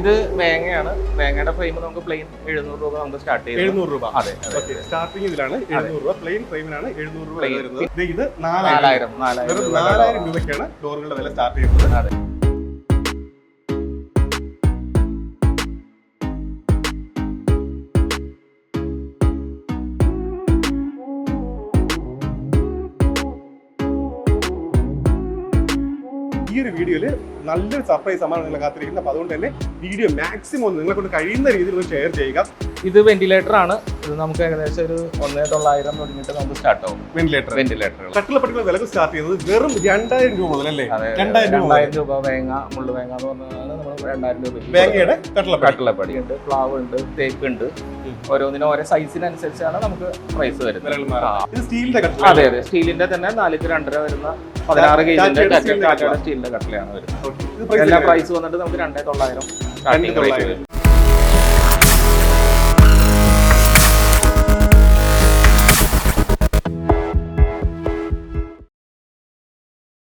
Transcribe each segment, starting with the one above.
ഇത് വേങ്ങയാണ് വേങ്ങയുടെ ഫ്രെയിം നമുക്ക് പ്ലെയിൻ എഴുന്നൂറ് രൂപ നമുക്ക് സ്റ്റാർട്ട് ചെയ്യും എഴുന്നൂറ് രൂപ. അതെ ഓക്കെ സ്റ്റാർട്ടിംഗ് ഇതിലാണ് എഴുന്നൂറ് രൂപ. പ്ലെയിൻ ഫ്രെയിമിനാണ് എഴുന്നൂറ് രൂപ വരുന്നത്. ഇത് നാലായിരം. നാലായിരം നാലായിരം രൂപയ്ക്കാണ് ഡോറുകളുടെ വില സ്റ്റാർട്ട് ചെയ്യുന്നത്. അതെ. വീഡിയോയിൽ നല്ലൊരു സർപ്രൈസ് ആണ് നിങ്ങൾ കാത്തിരിക്കുന്നത്. അപ്പോൾ അതുകൊണ്ട് തന്നെ വീഡിയോ മാക്സിമം ഒന്ന് നിങ്ങളെ കൊണ്ട് കഴിയുന്ന രീതിയിൽ ഒന്ന് ഷെയർ ചെയ്യുക. ഇത് വെന്റിലേറ്റർ ആണ്. ഇത് നമുക്ക് ഏകദേശം ഒരു ഒന്നേ തൊള്ളായിരം തുടങ്ങിയിട്ട് നമുക്ക് സ്റ്റാർട്ട് ആവും. വെന്റിലേറ്റർ വെന്റിലേറ്റർ കട്ടിളപ്പട്ടികൾ വിലക്ക് സ്റ്റാർട്ട് ചെയ്യുന്നത് വെറും രണ്ടായിരം രൂപ മുതൽ അല്ലേ? രണ്ടായിരം രൂപ മുതൽ. രണ്ടായിരം രൂപ വേങ്ങ മുള്ളു വേങ്ങ എന്ന് പറഞ്ഞാൽ നമ്മൾ രണ്ടായിരം രൂപ വേങ്ങയുടെ കട്ടിളപ്പട്ടി കട്ടിളപ്പടി ഉണ്ട്. പ്ലാവ് ഉണ്ട് തേക്ക് ഉണ്ട്. ഓരോന്നിനും ഓരോ സൈസിനനുസരിച്ചാണ് നമുക്ക് പ്രൈസ് വരുന്നത്. അതെ അതെ. സ്റ്റീലിന്റെ തന്നെ നാലിക്ക് രണ്ടര വരുന്ന പതിനാറ് കെ ജിന്റെ സ്റ്റീലിന്റെ കട്ടിലാണ് വരുന്നത്. എല്ലാ പ്രൈസ് വന്നിട്ട് നമുക്ക് രണ്ടേ തൊള്ളായിരം സ്റ്റാർട്ടിംഗ് റേറ്റ്. വരും.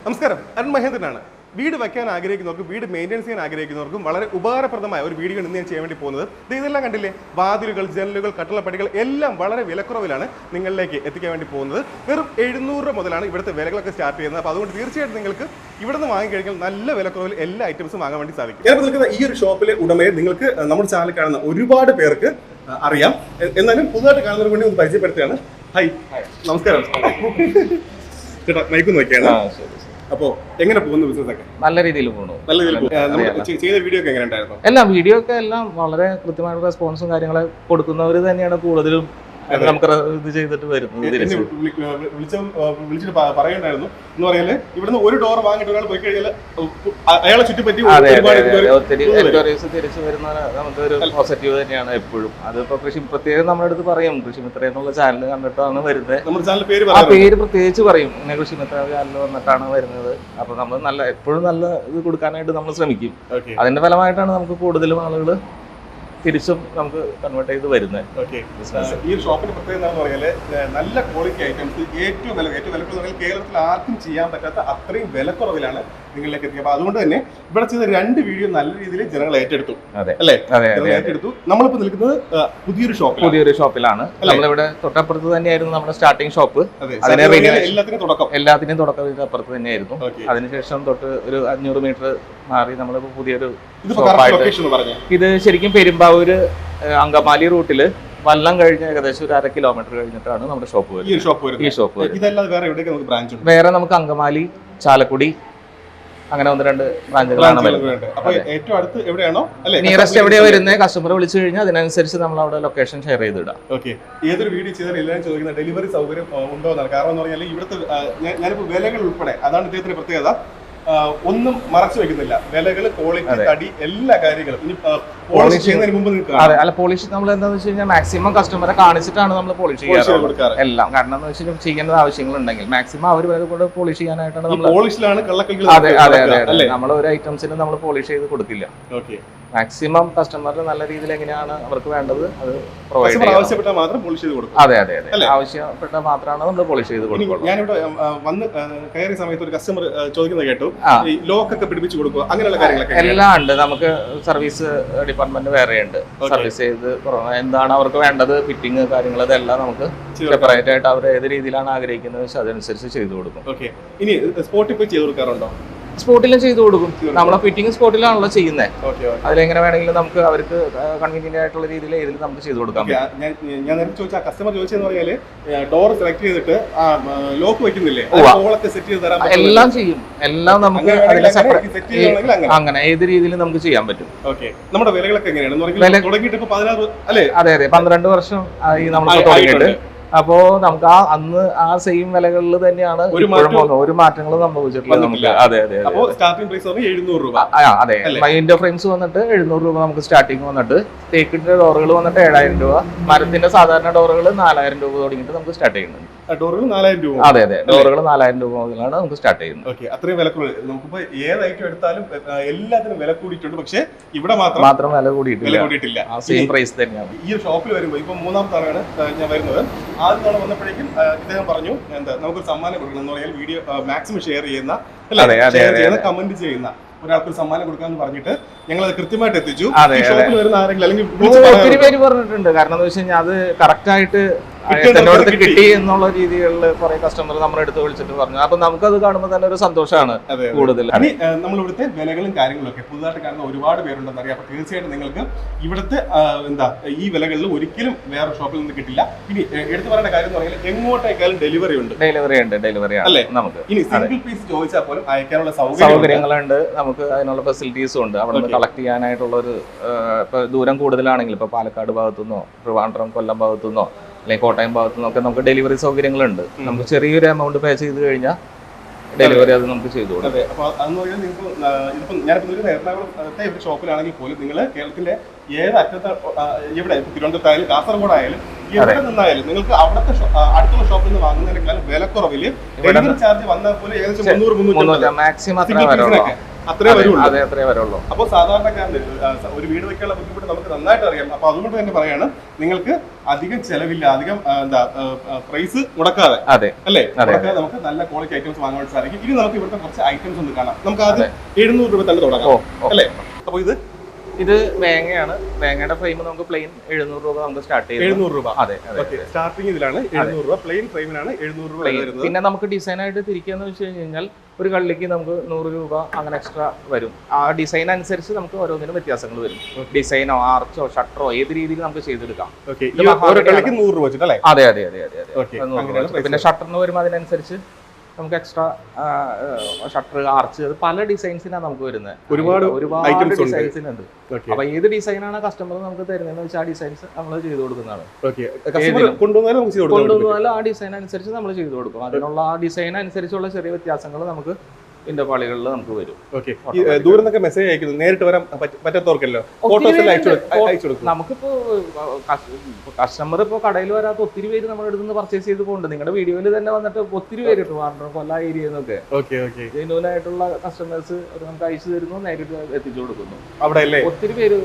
നമസ്കാരം. അരുൺ മഹേന്ദ്രനാണ്. വീട് വയ്ക്കാൻ ആഗ്രഹിക്കുന്നവർക്കും വീട് മെയിന്റെനൻസ് ചെയ്യാൻ ആഗ്രഹിക്കുന്നവർക്കും വളരെ ഉപകാരപ്രദമായ ഒരു വീഡിയോ ഇന്ന് ഞാൻ ചെയ്യാൻ വേണ്ടി പോകുന്നത്. ദേ ഇതെല്ലാം കണ്ടില്ലേ? വാതിലുകൾ ജനലുകൾ കട്ടളപ്പടികൾ എല്ലാം വളരെ വിലക്കുറവിലാണ് നിങ്ങളിലേക്ക് എത്തിക്കാൻ വേണ്ടി പോകുന്നത്. വെറും എഴുന്നൂറ് രൂപ മുതലാണ് ഇവിടുത്തെ വിലകളൊക്കെ സ്റ്റാർട്ട് ചെയ്യുന്നത്. അപ്പോൾ അതുകൊണ്ട് തീർച്ചയായിട്ടും നിങ്ങൾക്ക് ഇവിടെ നിന്ന് വാങ്ങിക്കഴിഞ്ഞാൽ നല്ല വിലക്കുറവിൽ എല്ലാ ഐറ്റംസും വാങ്ങാൻ വേണ്ടി സാധിക്കും. ഞാൻ നിൽക്കുന്ന ഈ ഒരു ഷോപ്പിലെ ഉടമയെ നിങ്ങൾക്ക് നമ്മുടെ ചാനൽ കാണുന്ന ഒരുപാട് പേർക്ക് അറിയാം. എന്നാലും പുതുതായിട്ട് കാണുന്നവർ വേണ്ടി ഒന്ന് പരിചയപ്പെടുത്തുകയാണ്. ഹൈ നമസ്കാരം. ചേട്ടാ മൈക്ക് നോക്കിയാണ് അപ്പോ എങ്ങനെ പോകുന്നു ബിസിനസ് ഒക്കെ? നല്ല രീതിയിൽ പോകുന്നു. നല്ല രീതിയിൽ ചെയ്ത വീഡിയോ ഒക്കെ എങ്ങനെ ഉണ്ടായിരുന്നു എല്ലാം വീഡിയോ ഒക്കെ എല്ലാം വളരെ കൃത്യമായിട്ടുള്ള റെസ്പോൺസും കാര്യങ്ങളെ കൊടുക്കുന്നവർ തന്നെയാണ് കൂടുതലും അതെ. നമുക്ക് ഇത് ചെയ്തിട്ട് എന്നെ വിളിച്ച വിളിച്ചിട്ട് പറയണ്ടായിരുന്നു എന്ന് പറയാൽ ഇവിടുന്ന് ഒരു ഡോർ വാങ്ങിട്ട് ഒരാൾ പോയി കഴിഞ്ഞാൽ അയാളെ ചുറ്റിപ്പറ്റി ഒത്തിരി വരും. തിരിച്ചു വരുന്ന നമുക്കൊരു പോസിറ്റീവ് തന്നെയാണ് എപ്പോഴും. അതിപ്പോ കൃഷി പ്രത്യേകം നമ്മുടെ അടുത്ത് പറയും. കൃഷിമിത്ര എന്നുള്ള ചാനൽ കണ്ടിട്ടാണ് വരുന്നത്. പേര് ആ പേര് പ്രത്യേകിച്ച് പറയും. ഇങ്ങനെ കൃഷിമിത്ര ചാനൽ വന്നിട്ടാണ് വരുന്നത്. അപ്പൊ നമ്മൾ നല്ല എപ്പോഴും നല്ല ഇത് കൊടുക്കാനായിട്ട് നമ്മൾ ശ്രമിക്കും. അതിന്റെ ഫലമായിട്ടാണ് നമുക്ക് കൂടുതലും ആളുകൾ തിരിച്ചും നമുക്ക് കൺവേർട്ട് ചെയ്ത് വരുന്നത് ഓക്കെ ഈ ഷോപ്പിന് ഷോപ്പിന്റെ പ്രത്യേകത എന്താണെന്ന് പറഞ്ഞാൽ നല്ല ക്വാളിറ്റി ഐറ്റംസ് ഏറ്റവും വില ഏറ്റവും വിലക്കുറവ് പറഞ്ഞാൽ കേരളത്തിൽ ആർക്കും ചെയ്യാൻ പറ്റാത്ത അത്രയും വിലക്കുറവിലാണ് നിങ്ങളിലേക്ക് എത്തിക്കും അപ്പൊ അതുകൊണ്ട് തന്നെ ഇവിടെ ചെയ്ത രണ്ട് വീഡിയോ നല്ല രീതിയിൽ ജനങ്ങൾ ഏറ്റെടുത്തു. അല്ലെ? ഏറ്റെടുത്തു. നമ്മളിപ്പോ നിൽക്കുന്നത് പുതിയൊരു ഷോപ്പ് പുതിയൊരു ഷോപ്പിലാണ്? നമ്മളിവിടെ തൊട്ടപ്പുറത്ത് തന്നെയായിരുന്നു നമ്മുടെ സ്റ്റാർട്ടിംഗ് ഷോപ്പ് എല്ലാത്തിനും തുടക്കം. എല്ലാത്തിനും തുടക്കം ഇതിന്റെ അപ്പുറത്ത് തന്നെയായിരുന്നു. അതിനുശേഷം തൊട്ട് ഒരു അഞ്ഞൂറ് മീറ്റർ മാറി നമ്മളിപ്പോ പുതിയൊരു ഇത് ശരിക്കും പെരുമ്പാവൂര് അങ്കമാലി റൂട്ടിൽ വല്ലം കഴിഞ്ഞ് ഏകദേശം ഒരു അര കിലോമീറ്റർ കഴിഞ്ഞിട്ടാണ് നമ്മുടെ ഷോപ്പ് വരുന്നത്. ഈ ഷോപ്പ് ഇതല്ലാതെ വേറെ എവിടെയൊക്കെ നമുക്ക് ബ്രാഞ്ച് വേറെ നമുക്ക് അങ്കമാലി ചാലക്കുടി അങ്ങനെ ഒന്ന് രണ്ട് ബ്രാഞ്ചുകളാണ് ഏറ്റവും അടുത്ത് എവിടെയാണോ? നിയറസ്റ്റ് എവിടെയാ വരുന്നത് കസ്റ്റമർ വിളിച്ചു കഴിഞ്ഞാൽ അതിനനുസരിച്ച് നമ്മൾ അവിടെ ലൊക്കേഷൻ ഷെയർ ചെയ്തിടാം. ഓക്കെ ഏതൊരു വീഡിയോ ചെയ്താലും എല്ലാവരും ചോദിക്കുന്ന ഡെലിവറി സൗകര്യം ഉണ്ടോ എന്നാണ്. കാരണം എന്ന് പറഞ്ഞാൽ ഇവിടുത്തെ ആ, ഞാൻ- ഞാനിപ്പോ വിലകൾ ഉൾപ്പെടെ അതാണ് ഇദ്ദേഹത്തിന്റെ പ്രത്യേകത. ഒന്നും മറച്ചു വെക്കുന്നില്ല. വിലകൾ ക്വാളിറ്റി തടി എല്ലാ കാര്യങ്ങളും. ഇനി പോളിഷ് ചെയ്യുന്നതിന് മുമ്പ് അല്ല പോളിഷ് നമ്മൾ എന്താണെന്ന് വെച്ച് കഴിഞ്ഞാൽ മാക്സിമം കസ്റ്റമറെ കാണിച്ചിട്ടാണ് നമ്മൾ പോളിഷ് ചെയ്യാറ് എല്ലാം. കാരണം എന്ന് വെച്ചാൽ ചെയ്യേണ്ട ആവശ്യങ്ങളുണ്ടെങ്കിൽ മാക്സിമം അവർ വരെ കൂടെ പോളിഷ് ചെയ്യാനായിട്ടാണ് നമ്മൾ പോളിഷിലാണ് അതെ അതെ അതെ നമ്മൾ ഒരു ഐറ്റംസിന് നമ്മൾ പോളിഷ് ചെയ്ത് കൊടുക്കില്ല. ഓക്കെ മാക്സിമം കസ്റ്റമറിന് നല്ല രീതിയിൽ എങ്ങനെയാണ് അവർക്ക് വേണ്ടത് അത് പ്രൊവൈഡ് ആവശ്യപ്പെട്ട മാത്രം പോളിഷ് ചെയ്ത് കൊടുക്കും. അതെ അതെ അതെ? ആവശ്യപ്പെട്ട മാത്രമാണ് നമ്മൾ പോളിഷ് ചെയ്ത് കൊടുക്കുക കൊടുക്കുള്ളൂ. ഞാനിവിടെ വന്ന് കയറിയ സമയത്ത് ഒരു കസ്റ്റമർ ചോദിക്കുന്നത് കേട്ടു. ഈ ലോക്ക് ലോക്കൊക്കെ പിടിപ്പിച്ച് കൊടുക്കുക അങ്ങനെയുള്ള കാര്യങ്ങളൊക്കെ എല്ലാം ഉണ്ട്. നമുക്ക് സർവീസ് ഡിപ്പാർട്ട്മെന്റ് വേറെ ഉണ്ട് സർവീസ് ചെയ്ത് എന്താണ് അവർക്ക് വേണ്ടത്? ഫിറ്റിംഗ് കാര്യങ്ങൾ അതെല്ലാം നമുക്ക് സെപ്പറേറ്റ് ആയിട്ട് അവർ ഏത് രീതിയിലാണ് ആഗ്രഹിക്കുന്നത് അതനുസരിച്ച് ചെയ്തു കൊടുക്കും. ഓക്കെ ഇനി സ്പോട്ടിൽ പോയി ചെയ്ത് കൊടുക്കാറുണ്ടോ? സ്പോട്ടിലും ചെയ്തു കൊടുക്കും. നമ്മളെ ഫിറ്റിംഗ് സ്പോട്ടിലാണല്ലോ ചെയ്യുന്നത് അതിലെങ്ങനെ വേണമെങ്കിലും നമുക്ക് അവർക്ക് കൺവീനിയന്റ് ആയിട്ടുള്ള രീതിയിൽ ഇതിൽ നമുക്ക് ചെയ്തു കൊടുക്കാം. ഞാൻ ചോദിച്ചാൽ കസ്റ്റമർ ചോദിച്ചെന്ന് പറഞ്ഞാൽ ഡോർ സെലക്ട് ചെയ്തിട്ട് ലോക്ക് വെക്കുന്നില്ലേ? സെറ്റ് ചെയ്ത് തരാം എല്ലാം ചെയ്യും. എല്ലാം നമുക്ക് അങ്ങനെ ഏത് രീതിയിലും നമുക്ക് ചെയ്യാൻ പറ്റും. ഓക്കെ. നമ്മുടെ വിലകളൊക്കെ എങ്ങനെയാണ്? തുടങ്ങിയിട്ട് അല്ലേ? അതെ അതെ. പന്ത്രണ്ട് വർഷം ആയി നമ്മൾ തുടങ്ങിയിട്ട്. അപ്പോ നമുക്ക് ആ അന്ന് ആ സെയിം വിലകളിൽ തന്നെയാണ് ഒരു മാറ്റങ്ങളും സംഭവിച്ചിട്ടില്ല നമുക്ക് അതെ അതെ സ്റ്റാർട്ടിംഗ് പ്രൈസ് എഴുന്നൂറ് രൂപ. അതെ? മൈൻഡോ ഫ്രെയിംസ് വന്നിട്ട് എഴുന്നൂറ് രൂപ നമുക്ക് സ്റ്റാർട്ടിങ് വന്നിട്ട്. തേക്കിന്റെ ഡോറുകൾ വന്നിട്ട് ഏഴായിരം രൂപ. മരത്തിന്റെ സാധാരണ ഡോറുകൾ നാലായിരം രൂപ തുടങ്ങിയിട്ട് നമുക്ക് സ്റ്റാർട്ട് ചെയ്യുന്നുണ്ട്. ഡോറുകൾ നാലായിരം രൂപ അതെ അതെ. ഡോറുകൾ നാലായിരം രൂപ മുതലാണ് നമുക്ക് സ്റ്റാർട്ട് ചെയ്യുന്നത്. ഓക്കെ അത്രയും വില കൂടുതൽ നമുക്കിപ്പോ ഏത് ഐറ്റം എടുത്താലും എല്ലാത്തിനും വില കൂടിയിട്ടുണ്ട്. പക്ഷേ ഇവിടെ മാത്രം മാത്രം വില വില കൂടിയിട്ടില്ല. കൂടിയിട്ടില്ല ആ സെയിം പ്രൈസ് തന്നെയാണ്. ഈ ഷോപ്പിൽ വരുമ്പോൾ ഇപ്പൊ മൂന്നാം തവണയാണ് ഞാൻ വരുന്നത്. ആദ്യം തവണ വന്നപ്പോഴേക്കും ഇദ്ദേഹം പറഞ്ഞു എന്താ നമുക്കൊരു സമ്മാനം കൊടുക്കണം എന്ന് പറഞ്ഞാൽ വീഡിയോ മാക്സിമം ഷെയർ ചെയ്യുന്ന ചെയ്യുന്ന കമന്റ് ചെയ്യുന്ന ഒരാൾക്ക് ഒരു സമ്മാനം കൊടുക്കാന്ന് പറഞ്ഞിട്ട് ഞങ്ങൾ അത് കൃത്യമായിട്ട് എത്തിച്ചു. ഷോപ്പിൽ വരുന്ന ആരെങ്കിലും അല്ലെങ്കിൽ ഒത്തിരി പേര് പറഞ്ഞിട്ടുണ്ട്. കാരണം എന്താ വെച്ച് കഴിഞ്ഞാൽ അത് കറക്റ്റ് ആയിട്ട് എന്നോട് കിട്ടി. എന്നുള്ള രീതിയിലുള്ള കുറെ കസ്റ്റമർ നമ്മുടെ അടുത്ത് വിളിച്ചിട്ട് പറഞ്ഞു. അപ്പൊ അത് കാണുമ്പോൾ തന്നെ ഒരു സന്തോഷമാണ്. കൂടുതൽ നമ്മൾ ഇവിടുത്തെ വിലകളും കാര്യങ്ങളും ഒക്കെ പുതുതായിട്ട് കാണുന്ന ഒരുപാട് പേരുണ്ടെന്ന് അറിയാം. അപ്പൊ തീർച്ചയായിട്ടും നിങ്ങൾക്ക് ഇവിടുത്തെ എന്താ ഈ വിലകളിൽ ഒരിക്കലും വേറെ ഷോപ്പിൽ നിന്ന് കിട്ടില്ല. ഇനി എടുത്തു പറയേണ്ട കാര്യം എന്ന് പറഞ്ഞാൽ എങ്ങോട്ടേക്കാളും ഡെലിവറി ഉണ്ട്? ഡെലിവറി ഉണ്ട് ഡെലിവറി അല്ലേ? നമുക്ക്. ഇനി സിംഗിൾ പീസ് ചോദിച്ചാൽ പോലും അയക്കാനുള്ള സൗകര്യം സൗകര്യങ്ങളുണ്ട്. നമുക്ക് അതിനുള്ള ഫെസിലിറ്റീസും ഉണ്ട്. അവിടെ നിന്ന്. കളക്ട് ചെയ്യാനായിട്ടുള്ള ഒരു ദൂരം കൂടുതലാണെങ്കിൽ ഇപ്പൊ പാലക്കാട് ഭാഗത്തുനിന്നോ ട്രിവാൻഡ്രം കൊല്ലം ഭാഗത്തുനിന്നോ അല്ലെങ്കിൽ കോട്ടയം ഭാഗത്ത് നിന്നൊക്കെ നമുക്ക് ഡെലിവറി സൗകര്യങ്ങളുണ്ട്. നമുക്ക് ചെറിയൊരു എമൗണ്ട് പേ ചെയ്ത് കഴിഞ്ഞാൽ ഡെലിവറി അത് നമുക്ക് ചെയ്തു കൊടുക്കും. ഷോപ്പിലാണെങ്കിൽ പോലും നിങ്ങൾ കേരളത്തിന്റെ ഏത് അറ്റത്ത് ഇവിടെ കാസർഗോഡ് ആയാലും എവിടെ നിന്നായാലും നിങ്ങൾക്ക് അവിടുത്തെ അടുത്തുള്ള ഷോപ്പിൽ നിന്ന് വാങ്ങുന്നതിനേക്കാൾ വിലക്കുറവിൽ ഡെലിവറി ചാർജ് വന്നാൽ പോലും ഏകദേശം മുന്നൂറ് മുന്നൂറ്റി മുന്നൂറ് മാക്സിമം അത്രേ വരുള്ളൂ. അതെ, അത്രേ വരുള്ളൂ. അപ്പോൾ സാധാരണക്കാരന് ഒരു വീട് വെക്കാനുള്ള ബുദ്ധിമുട്ട് നമുക്ക് നന്നായിട്ട് അറിയാം. അപ്പൊ അതുകൊണ്ട് തന്നെ പറയാണ് നിങ്ങൾക്ക് അധികം ചെലവില്ല അധികം എന്താ പ്രൈസ് മുടക്കാതെ. അതെ. അല്ലേ. മുടക്കാതെ നമുക്ക് നല്ല ക്വാളിറ്റി ഐറ്റംസ് വാങ്ങാൻ സാധിക്കും. ഇനി നമുക്ക് ഇവിടുത്തെ കുറച്ച് ഐറ്റംസ് ഒന്ന് കാണാം. നമുക്ക് ആദ്യം എഴുന്നൂറ് രൂപ തന്നെ തുടങ്ങാം. അല്ലേ? അപ്പൊ ഇത് ഇത് വേങ്ങയാണ് വേങ്ങയുടെ ഫ്രെയിം നമുക്ക് പ്ലെയിൻ എഴുന്നൂറ് രൂപ നമുക്ക് സ്റ്റാർട്ട് ചെയ്തു എഴുന്നൂറ് രൂപ. അതെ സ്റ്റാർട്ടിംഗ് ഇതിലാണ് എഴുന്നൂറ് രൂപ. പ്ലെയിൻ ഫ്രെയിമിനാണ് എഴുന്നൂറ് രൂപ വരുന്നത്. പിന്നെ നമുക്ക് ഡിസൈൻ ആയിട്ട് തിരിക്കാന്ന് വെച്ച് കഴിഞ്ഞാൽ ഒരു കള്ളിക്ക് നമുക്ക് നൂറ് രൂപ അങ്ങനെ എക്സ്ട്രാ വരും. ആ ഡിസൈൻ അനുസരിച്ച് നമുക്ക് ഓരോന്നിനും വ്യത്യാസങ്ങൾ വരും. ഡിസൈനോ ആർച്ചോ ഷട്ടറോ ഏത് രീതിയിൽ നമുക്ക് ചെയ്തെടുക്കാം. അതെ അതെ അതെ അതെ പിന്നെ ഷട്ടറിന് വരുമ്പോൾ അതിനനുസരിച്ച് നമുക്ക് എക്സ്ട്രാ ഷട്ടർ ആർച്ച് അത് പല ഡിസൈൻസിനാണ് നമുക്ക് വരുന്നത്. ഒരുപാട് ഒരുപാട്. ഡിസൈൻസിനുണ്ട് അപ്പൊ ഏത് ഡിസൈനാണ് കസ്റ്റമർ നമുക്ക് തരുന്നതെന്ന് വെച്ചാൽ ആ ഡിസൈൻസ് നമ്മൾ ചെയ്തു കൊടുക്കുന്നതാണ്. കൊണ്ടുവന്നാലും ആ ഡിസൈൻ അനുസരിച്ച് നമ്മൾ ചെയ്തു കൊടുക്കും. അതിനുള്ള ആ ഡിസൈൻ അനുസരിച്ചുള്ള ചെറിയ വ്യത്യാസങ്ങൾ നമുക്ക് ഇന്റർപാളികളിൽ നമുക്ക് വരും. ഓക്കെ ദൂരം നിന്നൊക്കെ മെസ്സേജ് അയക്കുന്നത് നേരിട്ട് വരാൻ പറ്റ- പറ്റാത്തവർക്കല്ലോ? ഫോട്ടോസ് അയച്ചു കൊടുക്കും നമുക്കിപ്പോ കസ്റ്റമർ ഇപ്പോ കടയിൽ വരാത്ത ഒത്തിരി പേര് നമ്മുടെ അടുത്ത് നിന്ന് പർച്ചേസ് ചെയ്ത് പോകുന്നുണ്ട് നിങ്ങളുടെ വീഡിയോയിൽ തന്നെ വന്നിട്ട് ഒത്തിരി പേര് വാണ്ടർ കൊല്ല ഏരിയ എന്നൊക്കെ. ഓക്കെ ഓക്കെ ജെന്യൂനായിട്ടുള്ള കസ്റ്റമേഴ്സ് നമുക്ക് അയച്ചു തരുന്നു നേരിട്ട് എത്തിച്ചു കൊടുക്കുന്നു. അവിടെ അല്ലേ ഒത്തിരി പേര്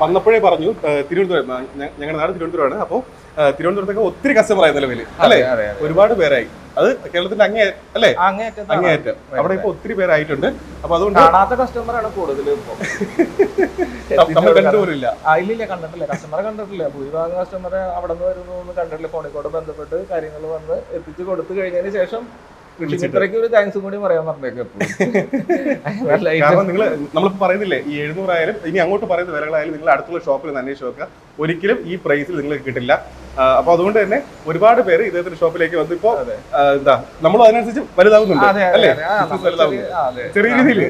വന്നപ്പോഴേ പറഞ്ഞു തിരുവനന്തപുരം ഞങ്ങളുടെ നാട് തിരുവനന്തപുരമാണ്. അപ്പോൾ തിരുവനന്തപുരത്തൊക്കെ ഒത്തിരി കസ്റ്റമർ ആയി നിലവിൽ അല്ലേ. ഒരുപാട് പേരായി. അത് കേരളത്തിന്റെ അങ്ങേ അല്ലേ? അങ്ങേയറ്റം അവിടെ ഇപ്പൊ ഒത്തിരി പേരായിട്ടുണ്ട് അപ്പൊ അതുകൊണ്ട് കാണാത്ത കസ്റ്റമറാണ് കൂടുതൽ ഇപ്പൊ. നമ്മൾ കണ്ടുപോലില്ല ഇല്ലില്ല കണ്ടിട്ടില്ല. കസ്റ്റമറെ കണ്ടിട്ടില്ല. ഭൂരിഭാഗം കസ്റ്റമറെ അവിടെ നിന്ന് വരുന്നു കണ്ടിട്ടില്ല. ഫോണിക്കോട് ബന്ധപ്പെട്ട് കാര്യങ്ങൾ വന്ന് എത്തിച്ചു കൊടുത്തു കഴിഞ്ഞതിന് ശേഷം ഇത്രയ്ക്ക് ഒരു താങ്ക്സ് കൂടി പറയാൻ കാരണം നിങ്ങൾ നമ്മളിപ്പോ പറയുന്നില്ലേ ഈ എഴുന്നൂറായാലും ഇനി അങ്ങോട്ട് പറയുന്ന വിലകളായാലും നിങ്ങൾ അടുത്തുള്ള ഷോപ്പിൽ നിന്ന് അന്വേഷിച്ച് നോക്കുക. ഒരിക്കലും ഈ പ്രൈസിൽ നിങ്ങൾക്ക് കിട്ടില്ല. അപ്പൊ അതുകൊണ്ട് തന്നെ ഒരുപാട് പേര് ഇദ്ദേഹത്തിന്റെ ഷോപ്പിലേക്ക് വന്നു. ഇപ്പോ എന്താ നമ്മൾ അതിനനുസരിച്ച് വലുതാവുന്നുണ്ട്. അല്ലേ? ചെറിയ- ആ, ചെറിയ രീതിയിൽ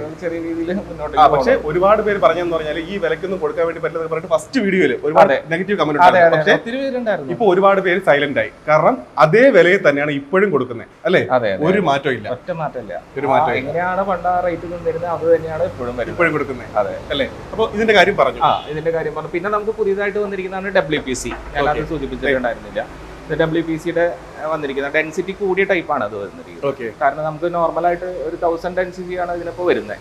പക്ഷെ ഒരുപാട് പേര് പറഞ്ഞെന്ന് പറഞ്ഞാൽ ഈ വിലക്കൊന്നും കൊടുക്കാൻ വേണ്ടി പറ്റില്ല പറഞ്ഞിട്ട് ഫസ്റ്റ് വീഡിയോയിൽ ഒരുപാട് നെഗറ്റീവ് കമന്റ് പക്ഷേ ഇപ്പൊ ഒരുപാട് പേര് സൈലന്റ് ആയി. കാരണം അതേ വിലയിൽ തന്നെയാണ് ഇപ്പോഴും കൊടുക്കുന്നത് അല്ലേ? ഒരു മാറ്റം ഇല്ല. ഒറ്റ മാറ്റമില്ല. ഒരു മാറ്റം എങ്ങനെയാണ് പണ്ട് ആ റേറ്റ് വരുന്നത് അത് തന്നെയാണ് ഇപ്പോഴും ഇപ്പോഴും കൊടുക്കുന്നത് അതെ. അല്ലേ? അപ്പൊ ഇതിന്റെ കാര്യം പറഞ്ഞു. ഇതിന്റെ കാര്യം പറഞ്ഞു. പിന്നെ നമുക്ക് പുതിയതായിട്ട് വന്നിരിക്കുന്നതാണ് ഡബ്ല്യു പി സി ഞാൻ ഉണ്ടായിരുന്നില്ല ഇത് ഡബ്ല്യു പി സിയുടെ വന്നിരിക്കുന്ന ഡെൻസിറ്റി കൂടിയ ടൈപ്പാണ് അത് വന്നിരിക്കുന്നത് കാരണം നമുക്ക് നോർമലായിട്ട് ഒരു തൗസൻഡ് ഡെൻസിറ്റി ആണ് ഇതിനിപ്പോ വരുന്നത്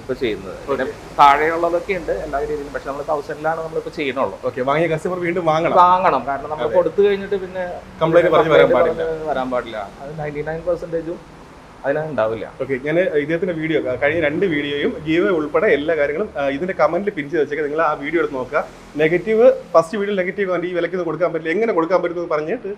ഇപ്പൊ ചെയ്യുന്നത്. പിന്നെ താഴെയുള്ളതൊക്കെ ഉണ്ട് എല്ലാ രീതിയിലും പക്ഷെ നമ്മൾ തൗസൻഡിലാണ് നമ്മളിപ്പോ ചെയ്യണുള്ളൂ വാങ്ങിയ കസ്റ്റമർ വീണ്ടും വാങ്ങണം. വാങ്ങണം. കാരണം നമ്മൾ കൊടുത്തു കഴിഞ്ഞിട്ട് പിന്നെ പാടില്ല. വരാൻ പാടില്ല. അത് നയന്റി നയൻ പെർസെന്റേജും അതിന് ഉണ്ടാവില്ല ഓക്കെ ഞാൻ ഇദ്ദേഹത്തിന്റെ വീഡിയോ കഴിഞ്ഞ രണ്ട് വീഡിയോയും ഗീവ് ഉൾപ്പെടെ എല്ലാ കാര്യങ്ങളും ഇതിന്റെ കമന്റിൽ പിൻ ചെയ്ത് വെച്ചേക്കാം. നിങ്ങൾ ആ വീഡിയോ എടുത്ത് നോക്കുക. Negative first video negative comment ഈ വിലക്ക് കൊടുക്കാൻ പറ്റില്ല. എങ്ങനെ കൊടുക്കാൻ പറ്റുമെന്ന് പറഞ്ഞിട്ട്